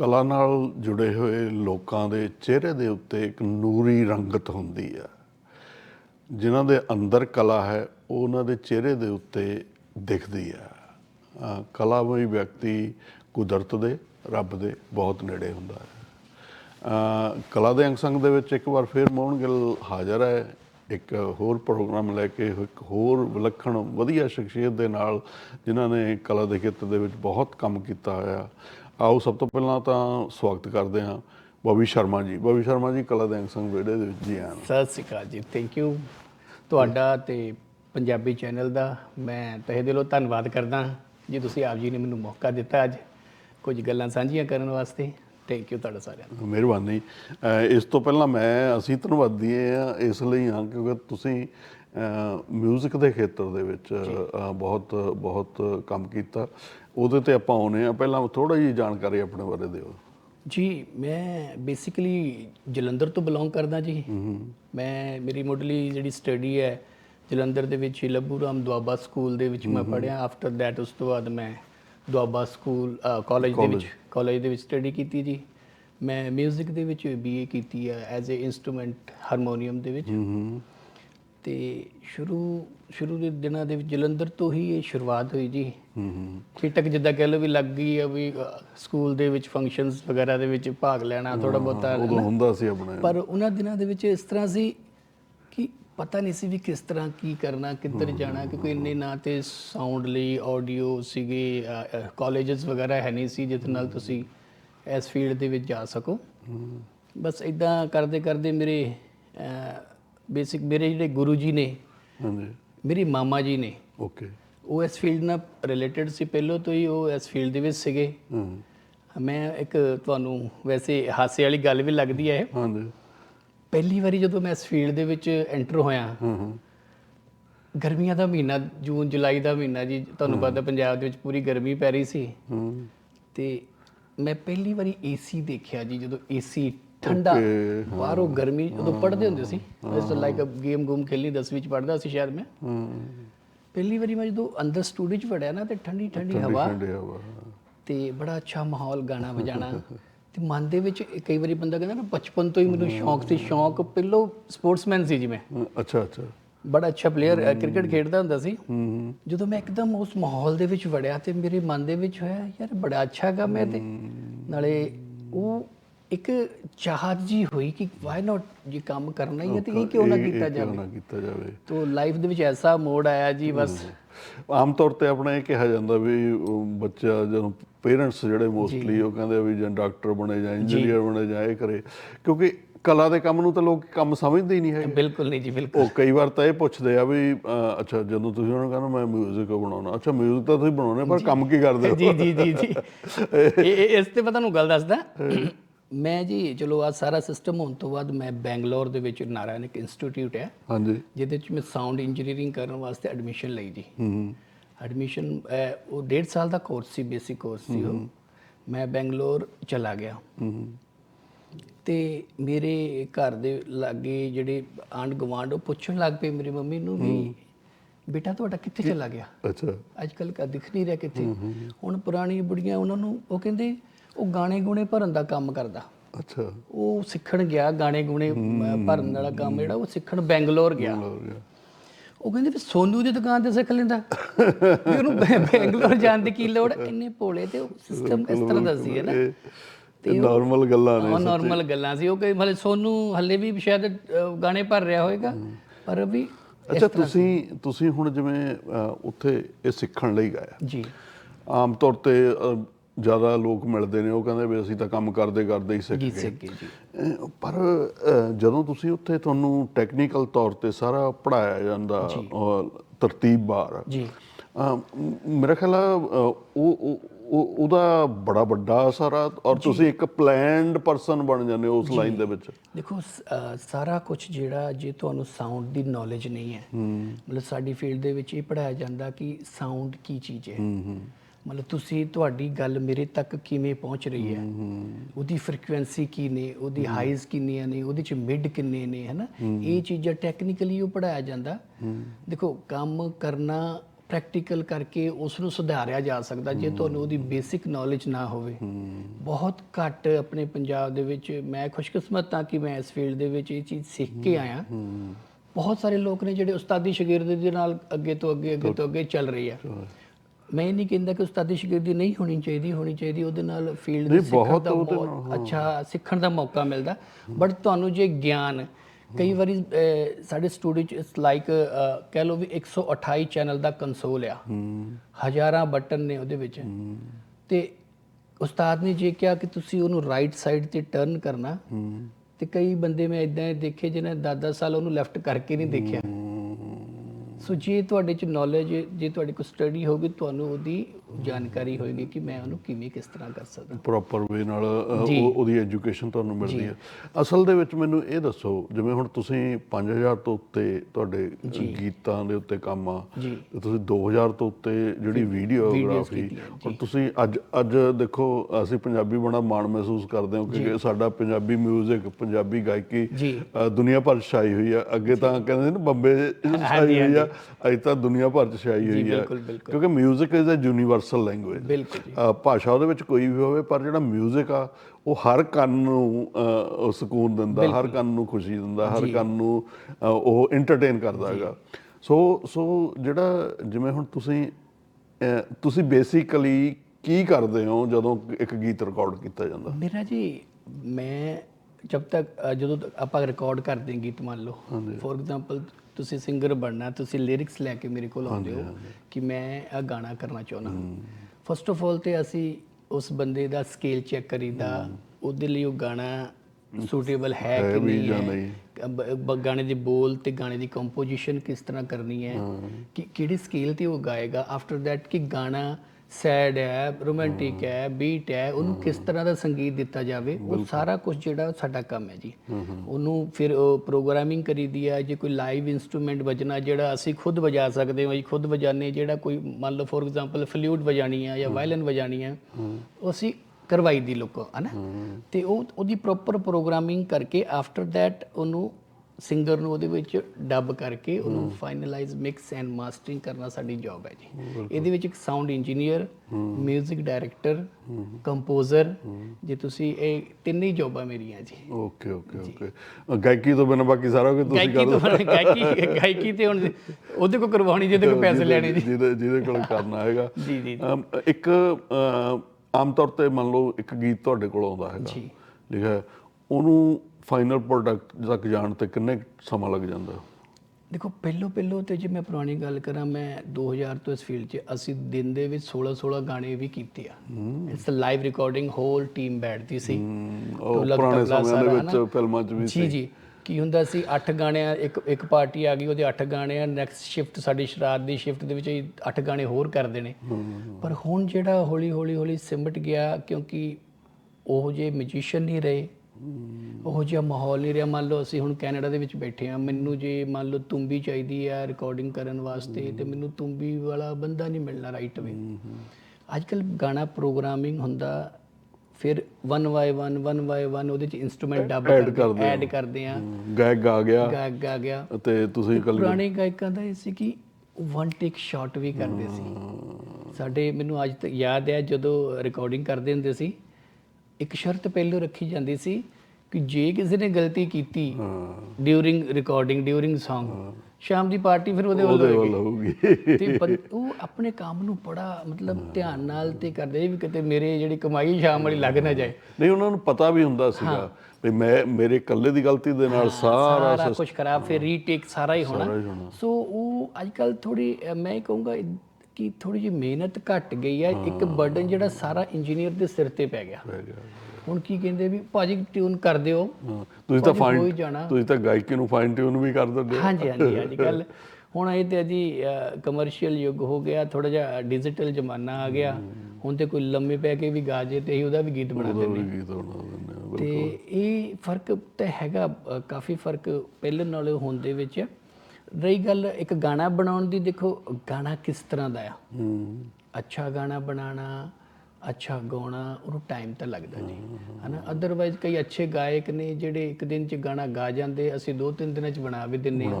ਕਲਾ ਨਾਲ ਜੁੜੇ ਹੋਏ ਲੋਕਾਂ ਦੇ ਚਿਹਰੇ ਦੇ ਉੱਤੇ ਇੱਕ ਨੂਰੀ ਰੰਗਤ ਹੁੰਦੀ ਆ ਜਿਨ੍ਹਾਂ ਦੇ ਅੰਦਰ ਕਲਾ ਹੈ, ਉਹ ਉਹਨਾਂ ਦੇ ਚਿਹਰੇ ਦੇ ਉੱਤੇ ਦਿਖਦੀ ਆ ਅਹ ਕਲਾਮਈ ਵਿਅਕਤੀ ਕੁਦਰਤ ਦੇ, ਰੱਬ ਦੇ ਬਹੁਤ ਨੇੜੇ ਹੁੰਦਾ ਹੈ। ਕਲਾ ਦੇ ਅੰਗ ਸੰਗ ਦੇ ਵਿੱਚ ਇੱਕ ਵਾਰ ਫਿਰ ਮੋਹਨ ਗਿੱਲ ਹਾਜ਼ਰ ਹੈ। ਇੱਕ ਹੋਰ ਪ੍ਰੋਗਰਾਮ ਲੈ ਕੇ, ਇੱਕ ਹੋਰ ਵਿਲੱਖਣ ਵਧੀਆ ਸ਼ਖਸੀਅਤ ਦੇ ਨਾਲ ਜਿਨ੍ਹਾਂ ਨੇ ਕਲਾ ਦੇ ਖੇਤਰ ਦੇ ਵਿੱਚ ਬਹੁਤ ਕੰਮ ਕੀਤਾ ਹੋਇਆ। ਆਓ ਸਭ ਤੋਂ ਪਹਿਲਾਂ ਤਾਂ ਸਵਾਗਤ ਕਰਦੇ ਹਾਂ ਬੋਬੀ ਸ਼ਰਮਾ ਜੀ। ਬੋਬੀ ਸ਼ਰਮਾ ਜੀ ਕਲਾ ਦੇ ਅੰਗ ਸੰਗ ਵਿਹੜੇ ਦੇ ਵਿੱਚ ਜੀ ਆਇਆਂ ਨੂੰ। ਸਤਿ ਸ਼੍ਰੀ ਅਕਾਲ ਜੀ। ਥੈਂਕ ਯੂ ਤੁਹਾਡਾ ਤੇ ਪੰਜਾਬੀ ਚੈਨਲ ਦਾ ਮੈਂ ਤਹਿ ਦਿਲੋਂ ਧੰਨਵਾਦ ਕਰਦਾ ਜੀ ਤੁਸੀਂ ਆਪ ਜੀ ਨੇ ਮੈਨੂੰ ਮੌਕਾ ਦਿੱਤਾ ਅੱਜ ਕੁਝ ਗੱਲਾਂ ਸਾਂਝੀਆਂ ਕਰਨ ਵਾਸਤੇ। ਥੈਂਕ ਯੂ ਤੁਹਾਡਾ ਸਾਰਿਆਂ ਦਾ। ਮਿਹਰਬਾਨੀ। ਇਸ ਤੋਂ ਪਹਿਲਾਂ ਮੈਂ ਅਸੀਂ ਧੰਨਵਾਦੀ ਹਾਂ ਇਸ ਲਈ ਹਾਂ ਕਿਉਂਕਿ ਤੁਸੀਂ ਮਿਊਜ਼ਿਕ ਦੇ ਖੇਤਰ ਦੇ ਵਿੱਚ ਬਹੁਤ ਬਹੁਤ ਕੰਮ ਕੀਤਾ। ਉਹਦੇ ਤੇ ਆਪਾਂ ਆਉਨੇ ਆ। ਪਹਿਲਾਂ ਥੋੜਾ ਜਿਹੀ ਜਾਣਕਾਰੀ ਆਪਣੇ ਬਾਰੇ ਦਿਓ। ਜੀ ਮੈਂ ਬੇਸਿਕਲੀ ਜਲੰਧਰ ਤੋਂ ਬਿਲੋਂਗ ਕਰਦਾ ਜੀ। ਮੈਂ ਮੇਰੀ ਮੁੱਢਲੀ ਜਿਹੜੀ ਸਟੱਡੀ ਹੈ ਜਲੰਧਰ ਦੇ ਵਿੱਚ ਹੀ ਲੱਭੂ ਰਾਮ ਦੁਆਬਾ ਸਕੂਲ ਦੇ ਵਿੱਚ ਮੈਂ ਪੜ੍ਹਿਆ। ਆਫਟਰ ਦੈਟ ਉਸ ਤੋਂ ਬਾਅਦ ਮੈਂ ਦੁਆਬਾ ਸਕੂਲ ਕਾਲਜ ਦੇ ਵਿੱਚ ਕਾਲਜ ਦੇ ਵਿੱਚ ਸਟੱਡੀ ਕੀਤੀ ਜੀ। ਮੈਂ 뮤직 ਦੇ ਵਿੱਚ ਬੀਏ ਕੀਤੀ ਹੈ ਐਜ਼ ਅ ਇਨਸਟਰੂਮੈਂਟ ਹਾਰਮੋਨੀਅਮ ਦੇ ਵਿੱਚ। ਤੇ ਸ਼ੁਰੂ ਸ਼ੁਰੂ ਦੇ ਦਿਨਾਂ ਦੇ ਵਿੱਚ ਜਲੰਧਰ ਤੋਂ ਹੀ ਇਹ ਸ਼ੁਰੂਆਤ ਹੋਈ ਜੀ। ਹੂੰ ਹੂੰ। ਠੀਟਕ ਜਿੱਦਾਂ ਕਹਿ ਲਓ ਵੀ ਲੱਗ ਗਈ ਆ ਵੀ ਸਕੂਲ ਦੇ ਵਿੱਚ ਫੰਕਸ਼ਨਸ ਵਗੈਰਾ ਦੇ ਵਿੱਚ ਭਾਗ ਲੈਣਾ ਥੋੜਾ ਬਹੁਤਾ ਉਦੋਂ ਹੁੰਦਾ ਸੀ ਆਪਣੇ। ਪਰ ਉਹਨਾਂ ਦਿਨਾਂ ਦੇ ਵਿੱਚ ਇਸ ਤਰ੍ਹਾਂ ਸੀ ਕਿ ਪਤਾ ਨਹੀਂ ਸੀ ਵੀ ਕਿਸ ਤਰ੍ਹਾਂ ਕੀ ਕਰਨਾ ਕਿੱਧਰ ਜਾਣਾ ਕਿਉਂਕਿ ਇੰਨੇ ਨਾ ਤੇ ਸਾਊਂਡ ਲਈ ਆਡੀਓ ਸੀਗੇ ਕਾਲਜਸ ਵਗੈਰਾ ਹੈ ਨਹੀਂ ਸੀ ਜਿਸ ਨਾਲ ਤੁਸੀਂ ਇਸ ਫੀਲਡ ਦੇ ਵਿੱਚ ਜਾ ਸਕੋ। ਬਸ ਇਦਾਂ ਕਰਦੇ ਕਰਦੇ ਮੇਰੇ ਬੇਸਿਕ ਮੇਰੇ ਜਿਹੜੇ ਗੁਰੂ ਜੀ ਨੇ ਹਾਂਜੀ। ਮੇਰੀ ਮਾਮਾ ਜੀ ਨੇ ਓਕੇ ਉਹ ਇਸ ਫੀਲਡ ਨਾਲ ਰਿਲੇਟਡ ਸੀ ਪਹਿਲਾਂ ਤੋਂ ਹੀ ਉਹ ਇਸ ਫੀਲਡ ਦੇ ਵਿੱਚ ਸੀਗੇ। ਹੂੰ। ਮੈਂ ਇੱਕ ਤੁਹਾਨੂੰ ਵੈਸੇ ਹਾਸੇ ਵਾਲੀ ਗੱਲ ਵੀ ਲੱਗਦੀ ਹੈ। ਹਾਂਜੀ। ਪਹਿਲੀ ਵਾਰੀ ਜਦੋਂ ਮੈਂ ਇਸ ਫੀਲਡ ਦੇ ਵਿੱਚ ਐਂਟਰ ਹੋਇਆ ਹੂੰ ਹੂੰ। ਗਰਮੀਆਂ ਦਾ ਮਹੀਨਾ ਜੂਨ ਜੁਲਾਈ ਦਾ ਮਹੀਨਾ ਜੀ ਤੁਹਾਨੂੰ ਪਤਾ ਪੰਜਾਬ ਦੇ ਵਿੱਚ ਪੂਰੀ ਗਰਮੀ ਪੈ ਰਹੀ ਸੀ। ਹੂੰ। ਤੇ ਮੈਂ ਪਹਿਲੀ ਵਾਰੀ ਏਸੀ ਦੇਖਿਆ ਜੀ ਜਦੋਂ ਏਸੀ ਠੰਡਾ ਬਾਹਰੋਂ ਗਰਮੀ ਜਦੋਂ ਪੜ੍ਹਦੇ ਹੁੰਦੇ ਸੀ। ਇਸ ਲਾਈਕ ਅ ਗੇਮ ਗੂਮ ਖੇਲਣੀ 10ਵੀਂ ਚ ਪੜ੍ਹਦਾ ਸੀ ਸ਼ਾਇਦ ਮੈਂ। ਪਹਿਲੀ ਵਾਰੀ ਮੈਂ ਜਦੋਂ ਅੰਦਰ ਸਟੂਡੀਓ ਚ ਵੜਿਆ ਨਾ ਤੇ ਠੰਡੀ ਠੰਡੀ ਹਵਾ ਤੇ ਬੜਾ ਅੱਛਾ ਮਾਹੌਲ ਗਾਣਾ ਵਜਾਣਾ। ਤੇ ਮਨ ਦੇ ਵਿੱਚ ਕਈ ਵਾਰੀ ਬੰਦਾ ਕਹਿੰਦਾ ਨਾ ਬਚਪਨ ਤੋਂ ਹੀ ਮੈਨੂੰ ਸ਼ੌਂਕ ਸੀ ਸ਼ੌਂਕ ਪਹਿਲੋਂ ਸਪੋਰਟਸਮੈਨ ਸੀ ਜੀ ਮੈਂ। ਅੱਛਾ ਅੱਛਾ। ਬੜਾ ਅੱਛਾ ਪਲੇਅਰ ਕ੍ਰਿਕਟ ਖੇਡਦਾ ਹੁੰਦਾ ਸੀ। ਜਦੋਂ ਮੈਂ ਇੱਕਦਮ ਉਸ ਮਾਹੌਲ ਦੇ ਵਿੱਚ ਵੜਿਆ ਤੇ ਮੇਰੇ ਮਨ ਦੇ ਵਿੱਚ ਹੋਇਆ ਯਾਰ ਬੜਾ ਅੱਛਾ ਕੰਮ ਹੈ ਤੇ। ਨਾਲੇ ਉਹ ਇੱਕ ਚਾਹਤ ਜੀ ਹੋਈ ਕਿ ਵਾਈ ਨਾਟ ਜੇ ਕੰਮ ਕਰਨਾ ਹੀ ਹੈ ਤੇ ਇਹ ਕਿਉਂ ਨਾ ਕੀਤਾ ਕਿਉਂ ਜਾਵੇ ਨਾ ਕੀਤਾ ਜਾਵੇ ਤੋ ਲਾਈਫ ਦੇ ਵਿੱਚ ਐਸਾ ਮੋੜ ਆਇਆ ਜੀ ਬਸ ਆਮ ਤੌਰ ਤੇ ਆਪਣਾ ਇਹ ਕਿਹਾ ਜਾਂਦਾ ਵੀ ਉਹ ਬੱਚਾ ਜਦੋਂ ਪੇਰੈਂਟਸ ਜਿਹੜੇ ਮੋਸਟਲੀ ਉਹ ਕਹਿੰਦੇ ਆ ਵੀ ਜਾਂ ਡਾਕਟਰ ਬਣੇ ਜਾਂ ਇੰਜੀਨੀਅਰ ਬਣੇ ਜਾਂ ਇਹ ਕਰੇ ਕਿਉਂਕਿ ਕਲਾ ਦੇ ਕੰਮ ਨੂੰ ਤਾਂ ਲੋਕ ਕੰਮ ਸਮਝਦੇ ਹੀ ਨਹੀਂ ਹੈਗੇ ਬਿਲਕੁਲ ਨਹੀਂ ਜੀ ਬਿਲਕੁਲ ਉਹ ਕਈ ਵਾਰ ਤਾਂ ਇਹ ਪੁੱਛਦੇ ਆ ਵੀ ਅਹ, ਅੱਛਾ ਜਦੋਂ ਤੁਸੀਂ ਉਹਨਾਂ ਨੂੰ ਕਹਿੰਦੇ ਮੈਂ 뮤직 ਬਣਾਉਣਾ ਅੱਛਾ 뮤직 ਤਾਂ ਤੁਸੀਂ ਬਣਾਉਣੇ ਪਰ ਕੰਮ ਕੀ ਕਰਦੇ ਹੋ ਜੀ ਜੀ ਜੀ ਜੀ ਇਹ ਇਹ- ਇਸ ਤੇ ਮੈਂ ਤੁਹਾਨੂੰ ਗੱਲ ਦੱਸਦਾ ਮੈਂ ਜੀ ਚਲੋ ਆ ਸਾਰਾ ਸਿਸਟਮ ਹੋਣ ਤੋਂ ਬਾਅਦ ਮੈਂ ਬੈਂਗਲੌਰ ਦੇ ਵਿੱਚ ਨਾਰਾਇਣਕ ਇੰਸਟੀਚਿਊਟ ਹੈ ਹਾਂਜੀ। ਜਿਹਦੇ ਵਿੱਚ ਮੈਂ ਸਾਊਂਡ ਇੰਜੀਨੀਅਰਿੰਗ ਕਰਨ ਵਾਸਤੇ ਐਡਮਿਸ਼ਨ ਲਈ ਜੀ। ਹੂੰ ਐਡਮਿਸ਼ਨ ਉਹ ਡੇਢ ਸਾਲ ਦਾ ਕੋਰਸ ਸੀ ਬੇਸਿਕ ਕੋਰਸ ਸੀ ਉਹ। ਮੈਂ ਬੈਂਗਲੌਰ ਚਲਾ ਗਿਆ। ਹੂੰ ਤੇ ਮੇਰੇ ਘਰ ਦੇ ਲਾਗੇ ਜਿਹੜੇ ਆਂਡ ਗਵਾਂਡ ਉਹ ਪੁੱਛਣ ਲੱਗ ਪਏ ਮੇਰੀ ਮੰਮੀ ਨੂੰ ਵੀ ਬੇਟਾ ਤੁਹਾਡਾ ਕਿੱਥੇ ਚਲਾ ਗਿਆ? ਅੱਛਾ। ਅੱਜ ਕੱਲ ਕਾ ਦਿਖ ਨਹੀਂ ਰਿਹਾ ਕਿੱਥੇ। ਹੁਣ ਪੁਰਾਣੀ ਬੁੜੀਆਂ ਉਹਨਾਂ ਨੂੰ ਉਹ ਕਹਿੰਦੇ ਉਹ ਗਾਣੇ ਗੁਣੇ ਭਰਨ ਦਾ ਕੰਮ ਕਰਦਾ। ਅੱਛਾ। ਉਹ ਸਿੱਖਣ ਗਿਆ ਗਾਣੇ ਗੁਣੇ ਭਰਨ ਵਾਲਾ ਕੰਮ ਜਿਹੜਾ ਉਹ ਸਿੱਖਣ ਬੈਂਗਲੌਰ ਗਿਆ। ਉਹ ਕਹਿੰਦੇ ਵੀ ਸੋਨੂ ਦੀ ਦੁਕਾਨ ਤੇ ਸਿੱਖ ਲੈਂਦਾ। ਵੀ ਉਹਨੂੰ ਬੈਂਗਲੌਰ ਜਾਣ ਦੀ ਕੀ ਲੋੜ? ਇੰਨੇ ਭੋਲੇ ਤੇ ਉਹ ਸਿਸਟਮ ਇਸ ਤਰ੍ਹਾਂ ਦਾ ਸੀ ਹੈ ਨਾ? ਇਹ ਨਾਰਮਲ ਗੱਲਾਂ ਨੇ ਉਹ ਨਾਰਮਲ ਗੱਲਾਂ ਸੀ। ਉਹ ਕਿ ਮਤਲਬ ਸੋਨੂ ਹੱਲੇ ਵੀ ਸ਼ਾਇਦ ਗਾਣੇ ਭਰ ਰਿਹਾ ਹੋਵੇਗਾ ਪਰ ਵੀ ਅੱਛਾ ਤੁਸੀਂ ਤੁਸੀਂ ਹੁਣ ਜਿਵੇਂ ਉੱਥੇ ਇਹ ਸਿੱਖਣ ਲਈ ਗਏ। ਜੀ। ਆਮ ਤੌਰ ਤੇ ਜ਼ਿਆਦਾ ਲੋਕ ਮਿਲਦੇ ਨੇ ਉਹ ਕਹਿੰਦੇ ਵੀ ਅਸੀਂ ਤਾਂ ਕੰਮ ਕਰਦੇ ਕਰਦੇ ਹੀ ਸਿੱਖ ਗਏ। ਪਰ ਜਦੋਂ ਤੁਸੀਂ ਉੱਥੇ ਤੁਹਾਨੂੰ ਟੈਕਨੀਕਲ ਤੌਰ ਤੇ ਸਾਰਾ ਪੜਾਇਆ ਜਾਂਦਾ ਅਹ, ਤਰਤੀਬਵਾਰ ਜੀ। ਮੇਰਾ ਖਿਆਲ ਉਹ ਉਹ- ਉਹ- ਉਹਦਾ ਬੜਾ ਵੱਡਾ ਅਸਰ ਆ ਔਰ ਤੁਸੀਂ ਇੱਕ ਪਲੈਨਡ ਪਰਸਨ ਬਣ ਜਾਂਦੇ ਹੋ ਉਸ ਲਾਈਨ ਦੇ ਵਿੱਚ। ਦੇਖੋ ਸਾਰਾ ਕੁਝ ਜਿਹੜਾ ਜੇ ਤੁਹਾਨੂੰ ਸਾਊਂਡ ਦੀ ਨੌਲੇਜ ਨਹੀਂ ਹੈ ਮਤਲਬ ਸਾਡੀ ਫੀਲਡ ਦੇ ਵਿੱਚ ਇਹ ਪੜਾਇਆ ਜਾਂਦਾ ਕਿ ਸਾਊਂਡ ਕੀ ਚੀਜ਼ ਹੈ। ਮਤਲਬ ਤੁਸੀਂ ਤੁਹਾਡੀ ਗੱਲ ਮੇਰੇ ਤੱਕ ਕਿਵੇਂ ਪਹੁੰਚ ਰਹੀ ਹੈ? ਉਹਦੀ ਫ੍ਰੀਕੁਐਂਸੀ ਕੀ ਨੇ ਉਹਦੀ ਹਾਈਜ਼ ਕਿੰਨੀਆਂ ਨੇ ਉਹਦੇ ਚ ਮਿਡ ਕਿੰਨੇ ਨੇ ਹਨਾ? ਇਹ ਚੀਜ਼ਾਂ ਟੈਕਨੀਕਲੀ ਉਹ ਪੜਾਇਆ ਜਾਂਦਾ। ਦੇਖੋ ਕੰਮ ਕਰਨਾ ਪ੍ਰੈਕਟੀਕਲ ਕਰਕੇ ਉਸ ਨੂੰ ਸੁਧਾਰਿਆ ਜਾ ਸਕਦਾ ਜੇ ਤੁਹਾਨੂੰ ਉਹਦੀ ਬੇਸਿਕ ਨੌਲੇਜ ਨਾ ਹੋਵੇ। ਬਹੁਤ ਘੱਟ ਆਪਣੇ ਪੰਜਾਬ ਦੇ ਵਿੱਚ ਮੈਂ ਖੁਸ਼ਕਿਸਮਤ ਹਾਂ ਕਿ ਮੈਂ ਇਸ ਫੀਲਡ ਦੇ ਵਿੱਚ ਇਹ ਚੀਜ਼ ਸਿੱਖ ਕੇ ਆਇਆ। ਬਹੁਤ ਸਾਰੇ ਲੋਕ ਨੇ ਜਿਹੜੇ ਉਸਤਾਦੀ ਸ਼ਾਗਿਰਦੀ ਦੇ ਨਾਲ ਅੱਗੇ ਤੋਂ ਅੱਗੇ ਅੱਗੇ ਤੋਂ ਅੱਗੇ ਚੱਲ ਰਹੀ ਆ। ਮੈਂ ਇਹ ਨਹੀਂ ਕਹਿੰਦਾ ਕਿ ਉਸਤਾਦੀ ਸ਼ਾਗਿਰਦੀ ਨਹੀਂ ਹੋਣੀ ਚਾਹੀਦੀ ਹੋਣੀ ਚਾਹੀਦੀ ਉਹਦੇ ਨਾਲ ਫੀਲਡ ਦੇ ਸਿੱਖਣ ਦਾ ਬਹੁਤ ਅੱਛਾ ਸਿੱਖਣ ਦਾ ਮੌਕਾ ਮਿਲਦਾ। ਬਟ ਤੁਹਾਨੂੰ ਜੇ ਗਿਆਨ ਕਈ ਵਾਰੀ ਸਾਡੇ ਸਟੂਡੀਓ ਚ ਇਟਸ ਲਾਈਕ ਕਹਿ ਲਓ ਵੀ 128 ਚੈਨਲ ਦਾ ਕੰਸੋਲ ਆ। ਹਜ਼ਾਰਾਂ ਬਟਨ ਨੇ ਉਹਦੇ ਵਿੱਚ। ਤੇ ਉਸਤਾਦ ਨੇ ਜੇ ਕਿਹਾ ਕਿ ਤੁਸੀਂ ਉਹਨੂੰ ਰਾਈਟ ਸਾਈਡ ਤੇ ਟਰਨ ਕਰਨਾ ਤੇ ਕਈ ਬੰਦੇ ਮੈਂ ਇਦਾਂ ਦੇਖੇ ਜਿਨ੍ਹਾਂ 10 ਸਾਲ ਉਹਨੂੰ ਲੈਫਟ ਕਰਕੇ ਨਹੀਂ ਦੇਖਿਆ। ਸੋ ਜੇ ਤੁਹਾਡੇ ਚ ਨੌਲੇਜ ਜੇ ਤੁਹਾਡੇ ਕੋਲ ਸਟੱਡੀ ਹੋਗੀ ਤੁਹਾਨੂੰ ਉਹਦੀ ਜਾਣਕਾਰੀ ਹੋਏਗੀ ਕਿ ਮੈਂ ਉਹਨੂੰ ਕਿਵੇਂ ਕਿਸ ਤਰ੍ਹਾਂ ਕਰ ਸਕਦਾ ਪ੍ਰੋਪਰ ਵੇ ਨਾਲ ਅ, ਉਹ- ਉਹਦੀ ਐਜੂਕੇਸ਼ਨ ਤੁਹਾਨੂੰ ਮਿਲਦੀ ਹੈ ਅਸਲ ਦੇ ਵਿੱਚ ਮੈਨੂੰ ਇਹ ਦੱਸੋ ਜਿਵੇਂ ਹੁਣ ਤੁਸੀਂ 5000 ਤੋਂ ਉੱਤੇ ਤੁਹਾਡੇ ਗੀਤਾਂ ਦੇ ਉੱਤੇ ਕੰਮ ਆ ਜੀ। ਤੇ ਤੁਸੀਂ 2000 ਤੋਂ ਉੱਤੇ ਜਿਹੜੀ ਵੀਡੀਓਗ੍ਰਾਫੀ ਔਰ ਤੁਸੀਂ ਅੱਜ ਅੱਜ ਦੇਖੋ ਅਸੀਂ ਪੰਜਾਬੀ ਬੜਾ ਮਾਣ ਮਹਿਸੂਸ ਕਰਦੇ ਹਾਂ ਕਿਉਂਕਿ ਸਾਡਾ ਪੰਜਾਬੀ 뮤직 ਪੰਜਾਬੀ ਗਾਇਕੀ ਜੀ। ਅ, ਦੁਨੀਆ ਭਰ 'ਚ ਛਾਈ ਹੋਈ ਆ ਅੱਗੇ ਤਾਂ ਕਹਿੰਦੇ ਨੇ ਬੰਬੇ 'ਚ ਛਾਈ ਹੋਈ ਆ ਅੱਜ ਤਾਂ ਦੁਨੀਆ ਭਰ 'ਚ ਛਾਈ ਹੋਈ ਆ ਬਿਲਕੁਲ, ਬਿਲਕੁਲ। ਕਿਉਂਕਿ 뮤직 ਇਜ਼ ਅ ਯੂਨੀਵਰਸਲ ਲੈਂਗੁਏਜ ਬਿਲਕੁਲ ਜੀ। ਅ, ਭਾਸ਼ਾ ਉਹਦੇ ਵਿੱਚ ਕੋਈ ਵੀ ਹੋਵੇ ਪਰ ਜਿਹੜਾ 뮤직 ਆ ਉਹ ਹਰ ਕੰਨ ਨੂੰ ਸਕੂਨ ਦਿੰਦਾ ਹਰ ਕੰਨ ਨੂੰ ਖੁਸ਼ੀ ਦਿੰਦਾ ਹਰ ਕੰਨ ਨੂੰ ਉਹ ਐਂਟਰਟੇਨ ਕਰਦਾ ਹੈਗਾ। ਸੋ ਸੋ ਜਿਹੜਾ ਜਿਵੇਂ ਹੁਣ ਤੁਸੀਂ ਤੁਸੀਂ ਬੇਸਿਕਲੀ ਕੀ ਕਰਦੇ ਹੋ ਜਦੋਂ ਇੱਕ ਗੀਤ ਰਿਕਾਰਡ ਕੀਤਾ ਜਾਂਦਾ? ਮੇਰਾ ਜੀ ਮੈਂ ਜਦ ਤੱਕ ਜਦੋਂ ਆਪਾਂ ਰਿਕਾਰਡ ਕਰਦੇ ਹਾਂ ਗੀਤ ਮੰਨ ਲਓ। ਫੋਰ ਐਗਜ਼ਾਮਪਲ ਤੁਸੀਂ ਸਿੰਗਰ ਬਣਨਾ ਤੁਸੀਂ ਲਿਰਿਕਸ ਲੈ ਕੇ ਮੇਰੇ ਕੋਲ ਆਉਂਦੇ ਹੋ ਕਿ ਮੈਂ ਆ ਗਾਣਾ ਕਰਨਾ ਚਾਹੁੰਦਾ ਫਸਟ ਆਫ ਆਲ ਤੇ ਅਸੀਂ ਉਸ ਬੰਦੇ ਦਾ ਸਕੇਲ ਚੈੱਕ ਕਰੀਦਾ ਉਹਦੇ ਲਈ ਉਹ ਗਾਣਾ ਸੂਟੇਬਲ ਹੈ ਕਿ ਨਹੀਂ ਹੈ? ਗਾਣੇ ਦੇ ਬੋਲ ਤੇ ਗਾਣੇ ਦੀ ਕੰਪੋਜੀਸ਼ਨ ਕਿਸ ਤਰ੍ਹਾਂ ਕਰਨੀ ਹੈ? ਕਿ ਕਿਹੜੀ ਸਕੇਲ ਤੇ ਉਹ ਗਾਏਗਾ? ਆਫਟਰ ਥੈਟ ਕਿ ਗਾਣਾ ਸੈਡ ਹੈ ਰੋਮਾਂਟਿਕ ਹੈ। ਬੀਟ ਹੈ ਉਹਨੂੰ ਕਿਸ ਤਰ੍ਹਾਂ ਦਾ ਸੰਗੀਤ ਦਿੱਤਾ ਜਾਵੇ ਉਹ ਸਾਰਾ ਕੁਝ ਜਿਹੜਾ ਸਾਡਾ ਕੰਮ ਹੈ ਜੀ। ਉਹਨੂੰ ਫਿਰ ਪ੍ਰੋਗਰਾਮਿੰਗ ਕਰੀਦੀ ਹੈ ਜੇ ਕੋਈ ਲਾਈਵ ਇਨਸਟਰੂਮੈਂਟ ਵਜਣਾ ਜਿਹੜਾ ਅਸੀਂ ਖੁਦ ਵਜਾ ਸਕਦੇ ਹਾਂ ਜੀ ਖੁਦ ਵਜਾਣੇ ਜਿਹੜਾ ਕੋਈ ਮੰਨ ਲਓ ਫੋਰ ਐਗਜ਼ਾਮਪਲ ਫਲੂਟ ਵਜਾਣੀ ਹੈ ਜਾਂ ਵਾਇਲਨ ਵਜਾਣੀ ਹੈ ਉਹ ਅਸੀਂ ਕਰਵਾਈ ਦੀ ਲੋਕੋ ਹਨਾ? ਤੇ ਉਹ ਉਹਦੀ ਪ੍ਰੋਪਰ ਪ੍ਰੋਗਰਾਮਿੰਗ ਕਰਕੇ ਆਫਟਰ ਥੈਟ ਉਹਨੂੰ ਸਿੰਗਰ ਨੂੰ ਉਹਦੇ ਵਿੱਚ ਡੱਬ ਕਰਕੇ ਉਹਨੂੰ ਫਾਈਨਲਾਈਜ਼ ਮਿਕਸ ਐਂਡ ਮਾਸਟਰਿੰਗ ਕਰਨਾ ਸਾਡੀ ਜੌਬ ਹੈ ਜੀ। ਇਹਦੇ ਵਿੱਚ ਇੱਕ ਸਾਊਂਡ ਇੰਜੀਨੀਅਰ 뮤직 ਡਾਇਰੈਕਟਰ ਕੰਪੋਜ਼ਰ ਜੇ ਤੁਸੀਂ ਇਹ ਤਿੰਨੇ ਹੀ ਜੌਬਾਂ ਮੇਰੀਆਂ ਜੀ। Okay okay okay. ਗਾਇਕੀ ਤੋਂ ਬਿਨਾਂ ਬਾਕੀ ਸਾਰਾ ਕੁਝ ਤੁਸੀਂ ਤੋਂ ਗਾਇਕੀ ਗਾਇਕੀ ਤੇ ਹੁਣ ਉਹਦੇ ਕੋ ਕਰਵਾਉਣੀ ਜਿਹਦੇ ਕੋ ਪੈਸੇ ਲੈਣੇ ਜੀ। ਜਿਹਦੇ ਜਿਹਦੇ ਕੋਲ ਕਰਨਾ ਹੈਗਾ। ਜੀ, ਜੀ, ਇੱਕ ਆਮ ਤੌਰ ਤੇ ਮੰਨ ਲਓ ਇੱਕ ਗੀਤ ਤੁਹਾਡੇ ਕੋਲ ਆਉਂਦਾ ਹੈਗਾ। ਜੀ। ਹੈ। ਉਹਨੂੰ ਫਾਈਨਲ ਪ੍ਰੋਡਕਟ ਤੱਕ ਜਾਣ ਤੇ ਕਿੰਨੇ ਸਮਾਂ ਲੱਗ ਜਾਂਦਾ? ਦੇਖੋ ਪਹਿਲੋ ਪਹਿਲੋ ਤੇ ਜੇ ਮੈਂ ਪੁਰਾਣੀ ਗੱਲ ਕਰਾਂ ਮੈਂ 2000 ਤੋਂ ਇਸ ਫੀਲਡ 'ਚ ਅਸੀਂ ਦਿਨ ਦੇ ਵਿੱਚ 16 16 ਗਾਣੇ ਵੀ ਕੀਤੇ ਆ। It's uh live recording whole team ਬੈਠਦੀ ਸੀ। ਉਹ ਪੁਰਾਣੇ ਸਮਿਆਂ ਦੇ ਵਿੱਚ? ਫਿਲਮਾਂ 'ਚ ਵੀ ਜੀ ਜੀ। ਕੀ ਹੁੰਦਾ ਸੀ 8 ਗਾਣੇ ਆ, ਇੱਕ ਇੱਕ ਪਾਰਟੀ ਆ ਗਈ ਉਹਦੇ 8 ਗਾਣੇ ਆ ਨੈਕਸਟ ਸ਼ਿਫਟ ਸਾਡੀ ਸ਼ਰਾਧ ਦੀ ਸ਼ਿਫਟ ਦੇ ਵਿੱਚ 8 ਗਾਣੇ ਹੋਰ ਕਰ ਦੇਣੇ ਪਰ ਹੁਣ ਜਿਹੜਾ ਹੌਲੀ ਹੌਲੀ ਹੌਲੀ ਸਿਮਟ ਗਿਆ ਕਿਉਂਕਿ ਉਹ ਜੇ ਮਿਊਜ਼ੀਸ਼ੀਅਨ ਨਹੀਂ ਰਹੇ ਉਹ ਜਿਹਾ ਮਾਹੌਲ ਨਹੀਂ ਰਿਹਾ। ਮੰਨ ਲਓ ਅਸੀਂ ਹੁਣ ਕੈਨੇਡਾ ਦੇ ਵਿੱਚ ਬੈਠੇ ਆ ਮੈਨੂੰ ਜੇ ਮੰਨ ਲਓ ਤੁੰਬੀ ਚਾਹੀਦੀ ਆ ਰਿਕਾਰਡਿੰਗ ਕਰਨ ਵਾਸਤੇ ਤੇ ਮੈਨੂੰ ਤੁੰਬੀ ਵਾਲਾ ਬੰਦਾ ਨਹੀਂ ਮਿਲਣਾ ਰਾਈਟ ਵੇ ਅੱਜ ਕੱਲ ਗਾਣਾ ਪ੍ਰੋਗਰਾਮਿੰਗ ਹੁੰਦਾ ਫਿਰ 1 ਬਾਈ 1 1 ਬਾਈ 1 ਉਹਦੇ ਚ ਇਨਸਟਰੂਮੈਂਟ ਡੱਬ ਕਰਦੇ ਐਡ ਕਰਦੇ ਆ ਗਾਇਕ ਗਾ ਗਿਆ। ਗਾ ਗਾ ਗਿਆ। ਤੇ ਤੁਸੀਂ ਕੱਲ ਪੁਰਾਣੇ ਗਾਇਕਾਂ ਦਾ ਇਹ ਸੀ ਕਿ ਵਨ ਟੇਕ ਸ਼ਾਟ ਵੀ ਕਰਦੇ ਸੀ। ਸਾਡੇ ਮੈਨੂੰ ਅੱਜ ਤੱਕ ਯਾਦ ਹੈ ਜਦੋਂ ਰਿਕਾਰਡਿੰਗ ਕਰਦੇ ਹੁੰਦੇ ਸੀ। ਇੱਕ ਸ਼ਰਤ ਪਹਿਲੋਂ ਰੱਖੀ ਜਾਂਦੀ ਸੀ ਕਿ ਜੇ ਕਿਸੇ ਨੇ ਗਲਤੀ ਕੀਤੀ ਡਿਊਰਿੰਗ ਰਿਕਾਰਡਿੰਗ ਡਿਊਰਿੰਗ Song ਸ਼ਾਮ ਦੀ ਪਾਰਟੀ ਫਿਰ ਉਹਦੇ ਵੱਲ ਹੋਊਗੀ। ਤੇ ਉਹ ਆਪਣੇ ਕੰਮ ਨੂੰ ਬੜਾ ਮਤਲਬ ਧਿਆਨ ਨਾਲ ਤੇ ਕਰਦੇ ਵੀ ਕਿਤੇ ਮੇਰੇ ਜਿਹੜੀ ਕਮਾਈ ਸ਼ਾਮ ਵਾਲੀ ਲੱਗ ਨਾ ਜਾਏ। ਨਹੀਂ ਉਹਨਾਂ ਨੂੰ ਪਤਾ ਵੀ ਹੁੰਦਾ ਸੀਗਾ ਵੀ ਮੈਂ ਮੇਰੇ ਇਕੱਲੇ ਦੀ ਗਲਤੀ ਦੇ ਨਾਲ ਸਾਰਾ ਸਾਰਾ ਕੁਝ ਖਰਾਬ ਫਿਰ ਰੀਟੇਕ ਸਾਰਾ ਹੀ ਹੋਣਾ। ਸੋ ਉਹ ਅੱਜ ਕੱਲ ਥੋੜੀ ਮੈਂ ਕਹੂੰਗਾ ਕਿ ਥੋੜੀ ਜਿਹੀ ਮਿਹਨਤ ਘਟ ਗਈ ਹੈ ਇੱਕ ਬਰਡਨ ਜਿਹੜਾ ਸਾਰਾ ਇੰਜੀਨੀਅਰ ਦੇ ਸਿਰ ਤੇ ਪੈ ਗਿਆ। ਹੁਣ ਕੀ ਕਹਿੰਦੇ ਵੀ ਭਾਜੀ ਟਿਊਨ ਕਰ ਦਿਓ। ਹਾਂ, ਤੁਸੀਂ ਤਾਂ ਹੋ ਹੀ ਫਾਈਨ। ਤੁਸੀਂ ਤਾਂ ਗਾਇਕੀ ਨੂੰ ਫਾਈਨ ਟਿਊਨ ਵੀ ਕਰ ਦਿੰਦੇ ਹੋ। ਹਾਂਜੀ ਹਾਂਜੀ ਅੱਜ ਕੱਲ ਹੁਣ ਇਹ ਤੇ ਜੀ ਕਮਰਸ਼ੀਅਲ ਯੁੱਗ ਹੋ ਗਿਆ ਥੋੜਾ ਜਿਹਾ ਡਿਜੀਟਲ ਜ਼ਮਾਨਾ ਆ ਗਿਆ। ਹੁਣ ਤੇ ਕੋਈ ਲੰਮੇ ਪੈ ਕੇ ਵੀ ਗਾ ਜੇ ਤੇ ਅਸੀਂ ਉਹਦਾ ਵੀ ਗੀਤ ਬਣਾ ਦਿੰਦੇ ਆ ਤੇ ਇਹ ਫ਼ਰਕ ਤਾਂ ਹੈਗਾ ਕਾਫੀ ਫ਼ਰਕ ਪਹਿਲੇ ਨਾਲੋਂ ਹੁਣ ਦੇ ਵਿੱਚ। ਰਹੀ ਗੱਲ ਇੱਕ ਗਾਣਾ ਬਣਾਉਣ ਦੀ ਦੇਖੋ ਗਾਣਾ ਕਿਸ ਤਰ੍ਹਾਂ ਦਾ ਆ? ਹੂੰ। ਅੱਛਾ ਗਾਣਾ ਬਣਾਉਣਾ ਅੱਛਾ ਗਾਉਣਾ ਉਹਨੂੰ ਟਾਈਮ ਤਾਂ ਲੱਗਦਾ ਜੀ ਹਨਾ? ਅਦਰਵਾਈਜ਼ ਕਈ ਅੱਛੇ ਗਾਇਕ ਨੇ ਜਿਹੜੇ ਇੱਕ ਦਿਨ 'ਚ ਗਾਣਾ ਗਾ ਜਾਂਦੇ ਅਸੀਂ ਦੋ ਤਿੰਨ ਦਿਨਾਂ 'ਚ ਬਣਾ ਵੀ ਦਿੰਨੇ ਆ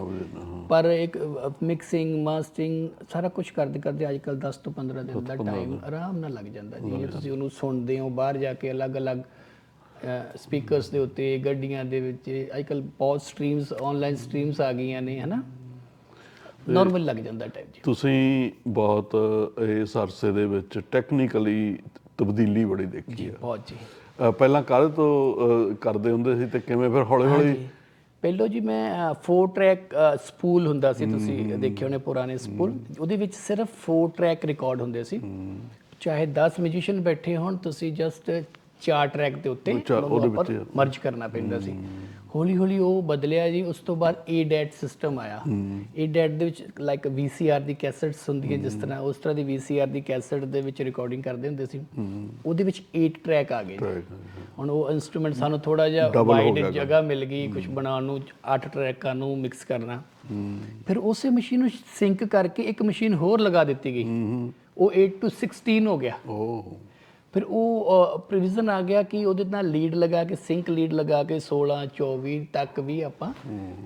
ਪਰ ਇੱਕ ਮਿਕਸਿੰਗ ਮਾਸਟਰਿੰਗ ਸਾਰਾ ਕੁਝ ਕਰਦੇ ਕਰਦੇ ਅੱਜ ਕੱਲ 10 ਤੋਂ 15 ਦਿਨ ਦਾ ਟਾਈਮ ਆਰਾਮ ਨਾਲ ਲੱਗ ਜਾਂਦਾ। ਜੀ ਜੇ ਤੁਸੀਂ ਉਹਨੂੰ ਸੁਣਦੇ ਹੋ ਬਾਹਰ ਜਾ ਕੇ ਅਲੱਗ-ਅਲੱਗ ਸਪੀਕਰਸ ਦੇ ਉੱਤੇ ਗੱਡੀਆਂ ਦੇ ਵਿੱਚ ਅੱਜ ਕੱਲ ਬਹੁਤ ਸਟ੍ਰੀਮਸ ਆਨਲਾਈਨ ਸਟ੍ਰੀਮਸ ਆ ਗਈਆਂ ਨੇ ਹਨਾ? ਨਾਰਮਲ ਲੱਗ ਜਾਂਦਾ ਟਾਈਮ ਜੀ ਤੁਸੀਂ ਬਹੁਤ ਇਸ ਅਰਸੇ ਦੇ ਵਿੱਚ ਟੈਕਨੀਕਲੀ ਤਬਦੀਲੀ ਬੜੀ ਦੇਖੀ ਆ। ਬਹੁਤ ਜੀ। ਪਹਿਲਾਂ ਕਾਹਦੇ ਤੋਂ ਕਰਦੇ ਹੁੰਦੇ ਸੀ ਤੇ ਕਿਵੇਂ ਫਿਰ ਹੌਲੀ ਹੌਲੀ। ਪਹਿਲੋ ਜੀ ਮੈਂ 4 ਟਰੈਕ ਸਪੂਲ ਹੁੰਦਾ ਸੀ ਤੁਸੀਂ ਦੇਖੇ ਹੋਣੇ ਪੁਰਾਣੇ ਸਪੂਲ ਉਹਦੇ ਵਿੱਚ ਸਿਰਫ 4 ਟਰੈਕ ਰਿਕਾਰਡ ਹੁੰਦੇ ਸੀ। ਚਾਹੇ 10 ਮਿਊਜ਼ੀਸ਼ੀਅਨ ਬੈਠੇ ਹੋਣ ਤੁਸੀਂ ਜਸਟ 4 ਟਰੈਕ ਦੇ ਉੱਤੇ ਚਾਰ- ਮਰਜ ਕਰਨਾ ਪੈਂਦਾ ਸੀ। ਹੌਲੀ ਹੌਲੀ ਉਹ ਬਦਲਿਆ ਜੀ ਉਸ ਤੋਂ ਬਾਅਦ ADAT ਸਿਸਟਮ ਆਇਆ। ADAT ਦੇ ਵਿੱਚ ਲਾਈਕ VCR ਦੀ ਕੈਸੇਟਸ ਹੁੰਦੀਆਂ ਜਿਸ ਤਰ੍ਹਾਂ ਉਸ ਤਰ੍ਹਾਂ ਦੀ VCR ਦੀ ਕੈਸੇਟ ਦੇ ਵਿੱਚ ਰਿਕਾਰਡਿੰਗ ਕਰਦੇ ਹੁੰਦੇ ਸੀ। ਉਹਦੇ ਵਿੱਚ 8 ਟਰੈਕ ਆ ਗਏ ਹੁਣ ਉਹ ਇਨਸਟਰੂਮੈਂਟ ਸਾਨੂੰ ਥੋੜਾ ਜਿਹਾ ਵਾਈਡ ਜਗ੍ਹਾ ਮਿਲ ਗਈ ਕੁਝ ਬਣਾਉਣ ਨੂੰ 8 ਟਰੈਕਾਂ ਨੂੰ ਮਿਕਸ ਕਰਨਾ। ਫਿਰ ਉਸੇ ਮਸ਼ੀਨ ਨੂੰ ਸਿੰਕ ਕਰਕੇ ਇੱਕ ਮਸ਼ੀਨ ਹੋਰ ਲਗਾ ਦਿੱਤੀ ਗਈ। ਉਹ 8 ਟੂ 16 ਹੋ ਗਿਆ। ਫਿਰ ਉਹ ਪ੍ਰੋਵੀਜ਼ਨ ਆ ਗਿਆ ਕਿ ਉਹਦੇ ਨਾਲ ਲੀਡ ਲਗਾ ਕੇ ਸਿੰਕ ਲੀਡ ਲਗਾ ਕੇ 16 24 ਤੱਕ ਵੀ ਆਪਾਂ